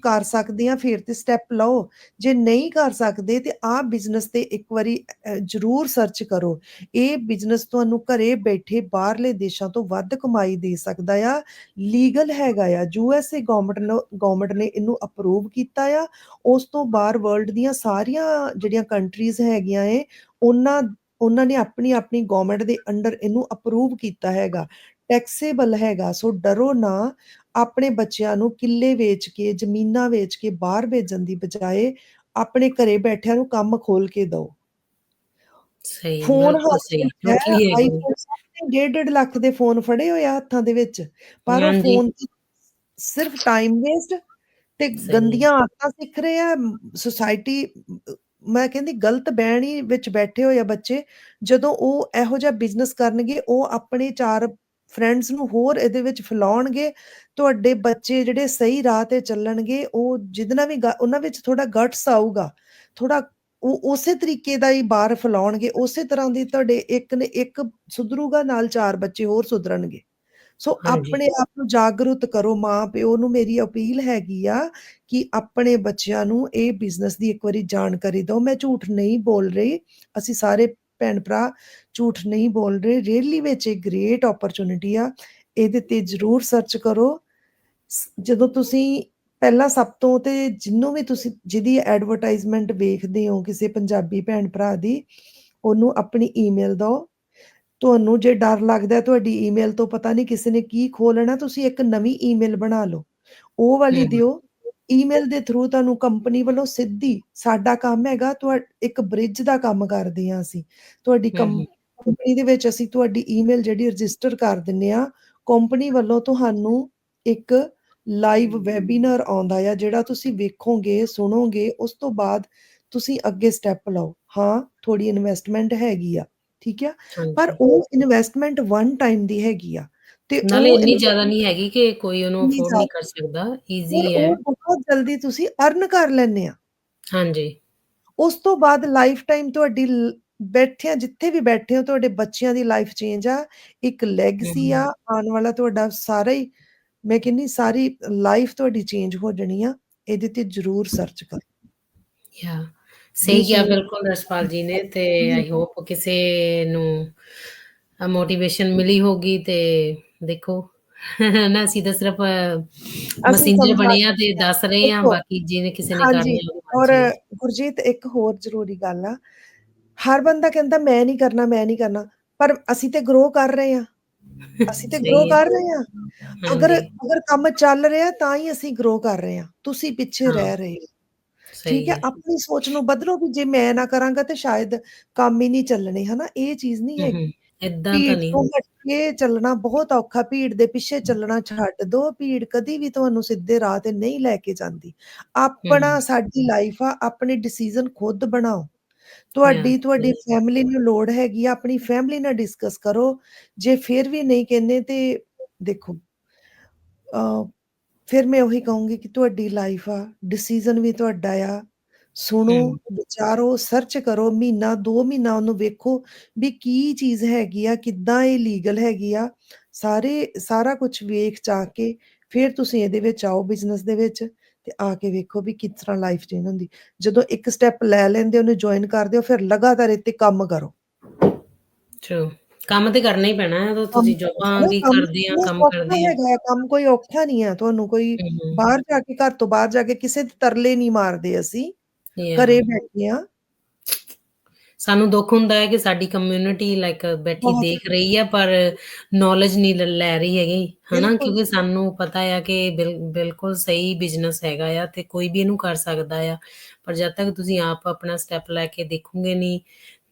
[SPEAKER 2] ਕਰ ਸਕਦੇ ਆ ਫਿਰ ਤੇ ਸਟੈਪ ਲਓ। ਜੇ ਨਹੀਂ ਕਰ ਸਕਦੇ ਤੇ ਆਹ ਬਿਜ਼ਨਸ ਤੇ ਇੱਕ ਵਾਰੀ ਜ਼ਰੂਰ ਸਰਚ ਕਰੋ। ਇਹ ਬਿਜ਼ਨਸ ਤੁਹਾਨੂੰ ਘਰੇ ਬੈਠੇ ਬਾਹਰਲੇ ਦੇਸ਼ਾਂ ਤੋਂ ਵੱਧ ਕਮਾਈ ਦੇ ਸਕਦਾ ਆ। ਲੀਗਲ ਹੈਗਾ ਆ। ਯੂਐਸਏ ਗਵਰਨਮੈਂਟ ਗਵਰਨਮੈਂਟ ਨੇ ਇਹਨੂੰ ਅਪਰੂਵ ਕੀਤਾ ਆ। ਉਸ ਤੋਂ ਬਾਹਰ ਵਰਲਡ ਦੀਆਂ ਸਾਰੀਆਂ ਜਿਹੜੀਆਂ ਕੰਟਰੀਜ਼ ਹੈਗੀਆਂ ਏ, ਉਹਨਾਂ ਉਹਨਾਂ ਨੇ ਆਪਣੀ ਆਪਣੀ ਗਵਰਨਮੈਂਟ ਦੇ ਅੰਡਰ ਇਹਨੂੰ ਅਪਰੂਵ ਕੀਤਾ ਹੈਗਾ। ਟੈਕਸੇਬਲ ਹੈਗਾ। ਸੋ ਡਰੋ ਨਾ। ਆਪਣੇ ਬੱਚਿਆਂ ਨੂੰ ਕਿੱਲੇ ਵੇਚ ਕੇ ਜ਼ਮੀਨਾਂ ਵੇਚ ਕੇ ਬਾਹਰ ਭੇਜਣ ਦੀ ਬਜਾਏ ਆਪਣੇ ਘਰੇ ਬੈਠਿਆਂ ਨੂੰ ਕੰਮ ਖੋਲ ਕੇ ਦਿਓ।
[SPEAKER 1] ਸਹੀ
[SPEAKER 2] ਫੋਨ
[SPEAKER 1] ਸਹੀ
[SPEAKER 2] ਵਿੱਚ ਹੈ
[SPEAKER 1] ਟੋਟਲੀ ਐਗਰੀ
[SPEAKER 2] ਆਈਫੋਨ ਸਾਹਮਣੇ ਡੇਢ ਡੇਢ ਲੱਖ ਦੇ ਫੋਨ ਫੜੇ ਹੋਏ ਆ ਹੱਥਾਂ ਦੇ ਵਿੱਚ ਪਰ ਉਹ ਫੋਨ ਸਿਰਫ ਟਾਈਮ ਵੇਸਟ ਤੇ ਗੰਦੀਆਂ ਆਦਤਾਂ ਸਿੱਖ ਰਹੇ ਆ ਸੁਸਾਇਟੀ ਮੈਂ ਕਹਿੰਦੀ ਗਲਤ ਬਹਿਣੀ ਵਿੱਚ ਬੈਠੇ ਹੋਏ ਆ ਬੱਚੇ ਜਦੋਂ ਉਹ ਇਹੋ ਜਿਹਾ ਬਿਜ਼ਨਸ ਕਰਨਗੇ ਉਹ ਆਪਣੇ ਚਾਰ ਫਰੈਂਡਸ ਨੂੰ ਹੋਰ ਇਹਦੇ ਵਿੱਚ ਫੈਲਾਉਣਗੇ ਤੁਹਾਡੇ ਬੱਚੇ ਜਿਹੜੇ ਸਹੀ ਰਾਹ ਤੇ ਚੱਲਣਗੇ ਉਹ ਜਿੱਦਣਾ ਵੀ ਉਹਨਾਂ ਵਿੱਚ ਥੋੜਾ ਗਟਸ ਆਊਗਾ ਥੋੜਾ ਉਹ ਉਸੇ ਤਰੀਕੇ ਦਾ ਹੀ ਬਾਹਰ ਫੈਲਾਉਣਗੇ ਉਸੇ ਤਰ੍ਹਾਂ ਦੀ ਤੁਹਾਡੇ ਇੱਕ ਨੇ ਇੱਕ ਸੁਧਰੂਗਾ ਨਾਲ ਚਾਰ ਬੱਚੇ ਹੋਰ ਸੁਧਰਨਗੇ। ਸੋ ਆਪਣੇ ਆਪ ਨੂੰ ਜਾਗਰੂਕ ਕਰੋ ਮਾਂ ਪਿਓ ਨੂੰ ਮੇਰੀ ਅਪੀਲ ਹੈਗੀ ਆ ਕਿ ਆਪਣੇ ਬੱਚਿਆਂ ਨੂੰ ਇਹ ਬਿਜ਼ਨਸ ਦੀ ਇੱਕ ਵਾਰੀ ਜਾਣਕਾਰੀ ਦਿਓ। ਮੈਂ ਝੂਠ ਨਹੀਂ ਬੋਲ ਰਹੀ ਅਸੀਂ ਸਾਰੇ ਭੈਣ ਭਰਾ ਝੂਠ ਨਹੀਂ ਬੋਲ ਰਹੇ ਰੀਅਲੀ ਵਿੱਚ ਇਹ ਗ੍ਰੇਟ ਓਪਰਚੁਨਿਟੀ ਆ ਇਹਦੇ ਤੇ ਜ਼ਰੂਰ ਸਰਚ ਕਰੋ। ਜਦੋਂ ਤੁਸੀਂ ਪਹਿਲਾਂ ਸਭ ਤੋਂ ਤੇ ਜਿੰਨੂੰ ਵੀ ਤੁਸੀਂ ਜਿਹਦੀ ਐਡਵਰਟਾਈਜ਼ਮੈਂਟ ਵੇਖਦੇ ਹੋ ਕਿਸੇ ਪੰਜਾਬੀ ਭੈਣ ਭਰਾ ਦੀ ਉਹਨੂੰ ਆਪਣੀ ਈਮੇਲ ਦਿਓ। ਤੁਹਾਨੂੰ ਜੇ ਡਰ ਲੱਗਦਾ ਤੁਹਾਡੀ ਈਮੇਲ ਤੋਂ ਪਤਾ ਨਹੀਂ ਕਿਸੇ ਨੇ ਕੀ ਖੋਲਣਾ ਤੁਸੀਂ ਇੱਕ ਨਵੀਂ ਈਮੇਲ ਬਣਾ ਲਓ। ਉਹ ਵਾਲੀ ਦਿਓ। ਈਮੇਲ ਦੇ ਥਰੂ ਤੁਹਾਨੂੰ ਕੰਪਨੀ ਵੱਲੋਂ ਸਿੱਧੀ ਸਾਡਾ ਕੰਮ ਹੈਗਾ ਤੁਹਾ ਇੱਕ ਬ੍ਰਿਜ ਦਾ ਕੰਮ ਕਰਦੇ ਹਾਂ ਅਸੀਂ। ਤੁਹਾਡੀ ਕੰਪਨੀ ਦੇ ਵਿੱਚ ਅਸੀਂ ਤੁਹਾਡੀ ਈਮੇਲ ਜਿਹੜੀ ਰਜਿਸਟਰ ਕਰ ਦਿੰਨੇ ਆ ਕੰਪਨੀ ਵੱਲੋਂ ਤੁਹਾਨੂੰ ਇੱਕ ਲਾਈਵ ਵੈਬੀਨਾਰ ਆਉਂਦਾ ਆ ਜਿਹੜਾ ਤੁਸੀਂ ਵੇਖੋਗੇ ਸੁਣੋਗੇ ਉਸ ਤੋਂ ਬਾਅਦ ਤੁਸੀਂ ਅੱਗੇ ਸਟੈਪ ਲਓ। ਹਾਂ ਥੋੜੀ ਇਨਵੈਸਟਮੈਂਟ ਹੈਗੀ ਆ ਠੀਕ ਆ? ਪਰ ਉਹ ਇਨਵੈਸਟਮੈਂਟ ਵਨ ਟਾਈਮ ਦੀ ਹੈਗੀ ਆ। ਤੇ
[SPEAKER 1] ਨਾਲੇ
[SPEAKER 2] ਉਹ
[SPEAKER 1] ਇੰਨੀ ਜ਼ਿਆਦਾ ਨਹੀਂ ਹੈਗੀ ਕਿ ਕੋਈ ਉਹਨੂੰ
[SPEAKER 2] ਇੰਨੀ
[SPEAKER 1] ਅਫੋਰਡ ਨਹੀਂ
[SPEAKER 2] ਜ਼ਿਆਦਾ
[SPEAKER 1] ਕਰ ਸਕਦਾ
[SPEAKER 2] ਔਰ
[SPEAKER 1] ਈਜ਼ੀ ਹੈ।
[SPEAKER 2] ਉਹ ਬਹੁਤ ਜਲਦੀ ਤੁਸੀਂ ਅਰਨ ਕਰ ਲੈਂਦੇ ਆ।
[SPEAKER 1] ਹਾਂਜੀ।
[SPEAKER 2] ਉਸ ਤੋਂ ਬਾਅਦ ਲਾਈਫ ਟਾਈਮ ਤੁਹਾਡੀ ਲ- ਬੈਠਿਆਂ ਜਿੱਥੇ ਵੀ ਬੈਠੇ ਹੋ ਤੁਹਾਡੇ ਬੱਚਿਆਂ ਦੀ ਲਾਈਫ ਚੇਂਜ ਆ ਇੱਕ ਲੈਗਸੀ ਆ ਆਉਣ ਵਾਲਾ ਤੁਹਾਡਾ ਸਾਰਾ ਹੀ ਮੈਂ ਕਹਿੰਨੀ ਸਾਰੀ ਲਾਈਫ ਤੁਹਾਡੀ ਚੇਂਜ ਹੋ ਜਾਣੀ ਆ ਇਹਦੇ ਤੇ ਜ਼ਰੂਰ ਸਰਚ ਕਰੋ।
[SPEAKER 1] ਯਾ ਸਹੀ ਕਿਹਾ ਬਿਲਕੁਲ ਰਸਪਾਲ ਜੀ ਨੇ ਤੇ ਆਈ ਹੋਪ ਕਿਸੇ ਨੂੰ ਮੋਟੀਵੇਸ਼ਨ ਮਿਲੀ ਹੋਗੀ ਤੇ ਦੇਖੋ। ਨਾ ਅਸੀਂ ਤਾਂ ਸਿਰਫ ਮੈਸੇਂਜਰ ਬਣੇ ਆ ਤੇ ਦੱਸ ਰਹੇ ਆ ਬਾਕੀ ਜਿਹਨੇ ਕਿਸੇ ਨੇ ਕਰਨੀ
[SPEAKER 2] ਔਰ ਗੁਰਜੀਤ ਇੱਕ ਹੋਰ ਜ਼ਰੂਰੀ ਗੱਲ ਆ। ਹਰ ਬੰਦਾ ਕਹਿੰਦਾ ਮੈਂ ਨਹੀਂ ਕਰਨਾ ਮੈਂ ਨਹੀਂ ਕਰਨਾ। ਪਰ ਅਸੀਂ ਤੇ ਗਰੋ ਕਰ ਰਹੇ ਆ। ਅਸੀਂ ਤੇ ਗਰੋ ਕਰ ਰਹੇ ਆ। ਅਗਰ ਅਗਰ ਕੰਮ ਚੱਲ ਰਿਹਾ ਤਾਂ ਹੀ ਅਸੀਂ ਗਰੋ ਕਰ ਰਹੇ ਆ। ਤੁਸੀਂ ਪਿੱਛੇ ਰਹਿ ਰਹੇ ਹੋ। ਠੀਕ ਹੈ ਆਪਣੀ ਸੋਚ ਨੂੰ ਬਦਲੋ ਵੀ ਜੇ ਮੈਂ ਨਾ ਕਰਾਂਗਾ ਤੇ ਸ਼ਾਇਦ ਕੰਮ ਹੀ ਨਹੀਂ ਚੱਲਣੇ ਹਨਾ? ਇਹ ਚੀਜ਼ ਨਹੀਂ
[SPEAKER 1] ਹੂੰ।
[SPEAKER 2] ਹੈਗੀ।
[SPEAKER 1] ਇਦਾਂ ਤਾਂ ਨਹੀਂ
[SPEAKER 2] ਤੋਂ ਕੇ ਚੱਲਣਾ ਬਹੁਤ ਔਖਾ ਭੀੜ ਦੇ ਪਿੱਛੇ ਚੱਲਣਾ ਛੱਡ ਦੋ ਭੀੜ ਕਦੀ ਵੀ ਤੁਹਾਨੂੰ ਸਿੱਧੇ ਰਾਹ ਤੇ ਨਹੀਂ ਲੈ ਕੇ ਜਾਂਦੀ। ਆਪਣਾ
[SPEAKER 1] ਹੂੰ।
[SPEAKER 2] ਸਾਡੀ ਲਾਈਫ ਆ ਆਪਣੇ ਡਿਸੀਜਨ ਖੁਦ ਬਣਾਓ।
[SPEAKER 1] ਯਾ
[SPEAKER 2] ਤੁਹਾਡੀ ਤੁਹਾਡੀ ਫੈਮਿਲੀ ਨੂੰ ਲੋੜ ਹੈਗੀ ਆ ਆਪਣੀ ਫੈਮਿਲੀ ਨਾਲ ਡਿਸਕਸ ਕਰੋ। ਜੇ ਫਿਰ ਵੀ ਨਹੀਂ ਕਹਿੰਦੇ ਤੇ ਦੇਖੋ ਅ, ਫਿਰ ਮੈਂ ਉਹੀ ਕਹੂੰਗੀ ਕਿ ਤੁਹਾਡੀ ਲਾਈਫ ਆ ਡਿਸੀਜਨ ਵੀ ਤੁਹਾਡਾ ਆ ਸੁਣੋ
[SPEAKER 1] ਹੂੰ।
[SPEAKER 2] ਵਿਚਾਰੋ ਸਰਚ ਕਰੋ ਮਹੀਨਾ 2 ਮਹੀਨਾ ਉਹਨੂੰ ਵੇਖੋ ਵੀ ਕੀ ਚੀਜ਼ ਹੈਗੀ ਆ ਕਿੱਦਾਂ ਇਹ ਲੀਗਲ ਹੈਗੀ ਆ ਸਾਰੇ ਸਾਰਾ ਕੁਝ ਵੇਖ ਚਾ ਕੇ ਫਿਰ ਤੁਸੀਂ ਇਹਦੇ ਵਿੱਚ ਆਓ ਬਿਜ਼ਨਸ ਦੇ ਵਿੱਚ ਤੇ ਆ ਕੇ ਵੇਖੋ ਵੀ ਕਿਸ ਤਰ੍ਹਾਂ ਲਾਈਫ ਚੇਂਜ ਹੁੰਦੀ। ਜਦੋਂ ਇੱਕ ਸਟੈਪ ਲੈ ਲੈਂਦੇ ਉਹਨੂੰ ਜੁਆਇਨ ਕਰਦੇ ਹੋ ਫਿਰ ਲਗਾਤਾਰ ਇਹ ਤੇ ਕੰਮ ਕਰੋ।
[SPEAKER 1] ਟਰੂ ਕੰਮ ਤੇ ਕਰਨਾ ਹੀ ਪੈਣਾ ਹੈ ਉਦੋਂ
[SPEAKER 2] ਕੰਮ
[SPEAKER 1] ਤੁਸੀਂ ਜੋਬਾਂ ਵੀ
[SPEAKER 2] ਕੰਮ
[SPEAKER 1] ਕਰਦੇ ਆ ਕੰਮ
[SPEAKER 2] ਸੌਖਾ
[SPEAKER 1] ਕਰਦੇ ਆ।
[SPEAKER 2] ਹੈਗਾ ਆ, ਕੰਮ ਕੋਈ ਔਖਾ ਨਹੀਂ ਆ ਤੁਹਾਨੂੰ ਕੋਈ ਬਾਹਰ ਜਾ ਕੇ ਘਰ ਤੋਂ ਬਾਹਰ ਜਾ ਕੇ ਕਿਸੇ ਦੇ ਤਰਲੇ ਨਹੀਂ ਮਾਰਦੇ ਅਸੀਂ. ਘਰੇ ਬੈਠੇ ਆ।
[SPEAKER 1] ਸਾਨੂੰ ਦੁੱਖ ਹੁੰਦਾ ਹੈ ਕਿ ਸਾਡੀ ਕਮਿਊਨਿਟੀ ਲਾਈਕ ਬੈਠੀ ਦੇਖ ਰਹੀ ਹੈ ਪਰ ਨੌਲੇਜ ਨਹੀਂ ਲ- ਰਹੀ ਹੈਗੀ। ਹਨਾ? ਕਿਉਂਕਿ ਸਾਨੂੰ ਪਤਾ ਆ ਕਿ ਬਿਲ- ਬਿਲਕੁਲ ਸਹੀ ਬਿਜ਼ਨਸ ਹੈਗਾ ਆ ਤੇ ਕੋਈ ਵੀ ਇਹਨੂੰ ਕਰ ਸਕਦਾ ਆ। ਪਰ ਜਦ ਤੱਕ ਤੁਸੀਂ ਆਪ ਆਪਣਾ ਸਟੈਪ ਲੈ ਕੇ ਦੇਖੋਗੇ ਨਹੀਂ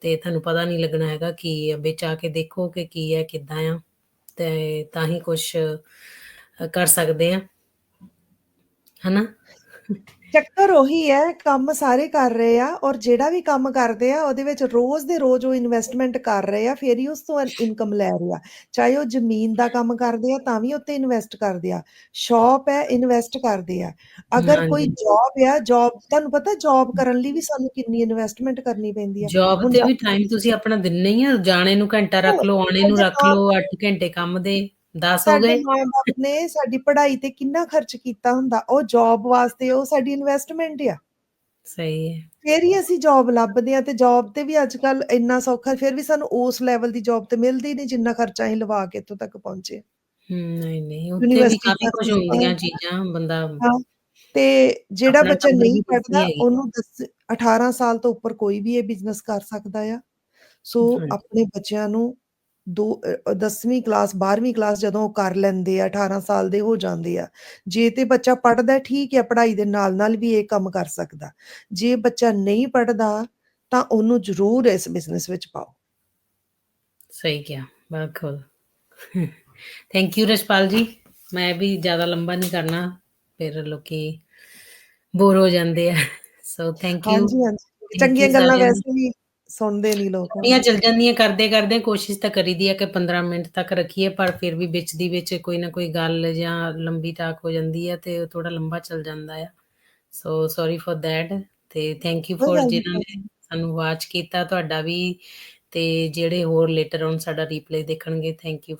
[SPEAKER 1] ਤੇ ਤੁਹਾਨੂੰ ਪਤਾ ਨਹੀਂ ਲੱਗਣਾ ਹੈਗਾ ਕੀ ਵਿੱਚ ਆ ਕੇ ਦੇਖੋ ਕਿ ਕੀ ਹੈ ਕਿੱਦਾਂ ਆ। ਤੇ ਤਾਂ ਹੀ ਕੁਝ ਕਰ ਸਕਦੇ ਆ। ਹਨਾ?
[SPEAKER 2] ਚੱਕਰ ਉਹੀ ਹੈ ਕੰਮ ਸਾਰੇ ਕਰ ਰਹੇ ਆ ਔਰ ਜਿਹੜਾ ਵੀ ਕੰਮ ਕਰਦੇ ਆ ਉਹਦੇ ਵਿੱਚ ਰੋਜ਼ ਦੇ ਰੋਜ਼ ਉਹ ਇਨਵੈਸਟਮੈਂਟ ਕਰ ਰਹੇ ਆ ਫਿਰ ਹੀ ਉਸ ਤੋਂ ਇਨਕਮ ਲੈ ਰਹੇ ਆ। ਚਾਹੇ ਉਹ ਜ਼ਮੀਨ ਦਾ ਕੰਮ ਕਰਦੇ ਆ ਤਾਂ ਵੀ ਉੱਤੇ ਇਨਵੈਸਟ ਕਰਦੇ ਆ। ਸ਼ਾਪ ਹੈ ਇਨਵੈਸਟ ਕਰਦੇ ਆ। ਅਗਰ ਕੋਈ ਜੌਬ ਆ ਜੌਬ ਤੁਹਾਨੂੰ ਪਤਾ ਜੌਬ ਕਰਨ ਲਈ ਵੀ ਸਾਨੂੰ ਕਿੰਨੀ ਇਨਵੈਸਟਮੈਂਟ ਕਰਨੀ ਪੈਂਦੀ ਆ।
[SPEAKER 1] ਜੌਬ ਤੇ ਵੀ ਟਾਈਮ ਤੁਸੀਂ ਆਪਣਾ ਦਿੰਨੇ ਹੀ ਆ ਜਾਣੇ ਨੂੰ ਘੰਟਾ ਰੱਖ ਲਓ ਆਣੇ ਨੂੰ ਰੱਖ ਲਓ 8 ਘੰਟੇ ਕੰਮ ਦੇ। 10 ਹੋ
[SPEAKER 2] ਸਾਡੇ
[SPEAKER 1] ਗਏ?
[SPEAKER 2] ਮਾਂ-ਬਾਪ ਨੇ ਸਾਡੀ ਪੜ੍ਹਾਈ ਤੇ ਕਿੰਨਾ ਖਰਚ ਕੀਤਾ ਹੁੰਦਾ ਉਹ ਜੌਬ ਵਾਸਤੇ ਉਹ ਸਾਡੀ ਇਨਵੈਸਟਮੈਂਟ ਆ।
[SPEAKER 1] ਸਹੀ ਹੈ।
[SPEAKER 2] ਫਿਰ ਹੀ ਅਸੀਂ ਜੌਬ ਲੱਭਦੇ ਆ ਤੇ ਜੌਬ ਤੇ ਵੀ ਅੱਜ ਕੱਲ ਇੰਨਾ ਸੌਖਾ ਫਿਰ ਵੀ ਸਾਨੂੰ ਉਸ ਲੈਵਲ ਦੀ ਜੌਬ ਤੇ ਮਿਲਦੀ ਨਹੀਂ ਜਿੰਨਾ ਖਰਚਾ ਅਸੀਂ ਲਵਾ ਕੇ ਇੱਥੋਂ ਤੱਕ ਪਹੁੰਚੇ।
[SPEAKER 1] ਨਹੀਂ ਨਹੀਂ ਉੱਥੇ ਵੀ ਕਾਫੀ ਕੁਝ ਹੁੰਦੀਆਂ ਚੀਜ਼ਾਂ ਬੰਦਾ
[SPEAKER 2] ਤੇ ਜਿਹੜਾ ਬੱਚਾ ਨਹੀਂ ਪੜਦਾ ਉਹਨੂੰ ਦਸ 18 ਸਾਲ ਤੋਂ ਉੱਪਰ ਕੋਈ ਵੀ ਇਹ ਬਿਜ਼ਨਸ ਕਰ ਸਕਦਾ ਆ। ਸੋ ਆਪਣੇ ਬੱਚਿਆਂ ਨੂੰ ਦੋ 10ਵੀਂ ਕਲਾਸ 12ਵੀਂ ਕਲਾਸ ਜਦੋਂ ਉਹ ਕਰ ਲੈਂਦੇ ਆ 18 ਸਾਲ ਦੇ ਹੋ ਜਾਂਦੇ ਆ ਜੇ ਤੇ ਬੱਚਾ ਪੜਦਾ ਠੀਕ ਹੈ ਪੜ੍ਹਾਈ ਦੇ ਨਾਲ ਨਾਲ ਵੀ ਇਹ ਕੰਮ ਕਰ ਸਕਦਾ। ਜੇ ਬੱਚਾ ਨਹੀਂ ਪੜਦਾ ਤਾਂ ਉਹਨੂੰ ਜ਼ਰੂਰ ਇਸ ਬਿਜ਼ਨਸ ਵਿੱਚ ਪਾਓ।
[SPEAKER 1] ਸਹੀ ਕਿਹਾ ਬਿਲਕੁਲ। ਥੈਂਕ ਯੂ ਰਸ਼ਪਾਲ ਜੀ। ਮੈਂ ਵੀ ਜ਼ਿਆਦਾ ਲੰਬਾ ਨਹੀਂ ਕਰਨਾ ਫਿਰ ਲੋਕੀ ਬੋਰ ਹੋ ਜਾਂਦੇ ਆ। ਸੋ ਥੈਂਕ ਯੂ
[SPEAKER 2] ਹਾਂਜੀ ਹਾਂਜੀ।
[SPEAKER 1] ਥੈਂਕ
[SPEAKER 2] ਚੰਗੀਆਂ ਗੱਲਾਂ ਵੈਸੇ ਵੀ ਸੁਣਦੇ ਨਹੀਂ ਲੋਕ।
[SPEAKER 1] ਨਹੀਂ ਚਲ ਜਾਂਦੀਆਂ ਕਰਦੇ ਕਰਦੇ ਕੋਸ਼ਿਸ਼ ਤਾਂ ਕਰੀਦੀ ਆ ਕਿ 15 ਮਿੰਟ ਤੱਕ ਰੱਖੀਏ ਪਰ ਫਿਰ ਵੀ ਵਿੱਚ ਦੀ ਵਿੱਚ ਕੋਈ ਨਾ ਕੋਈ ਗੱਲ ਜਾਂ ਲੰਬੀ ਟਾਕ ਹੋ ਜਾਂਦੀ ਆ ਤੇ ਉਹ ਥੋੜਾ ਲੰਬਾ ਚੱਲ ਜਾਂਦਾ ਆ। ਸੋ ਸੌਰੀ ਫॉर दैट ਤੇ ਥੈਂਕ ਯੂ ਫॉर ਜਿਨ੍ਹਾਂ ਨੇ ਸਾਨੂੰ ਵਾਚ ਕੀਤਾ ਤੁਹਾਡਾ ਵੀ ਤੇ ਜਿਹੜੇ ਹੋਰ ਲੇਟਰ ਔਨ ਸਾਡਾ ਰੀਪਲੇ ਦੇਖਣਗੇ ਥੈਂਕ ਯੂ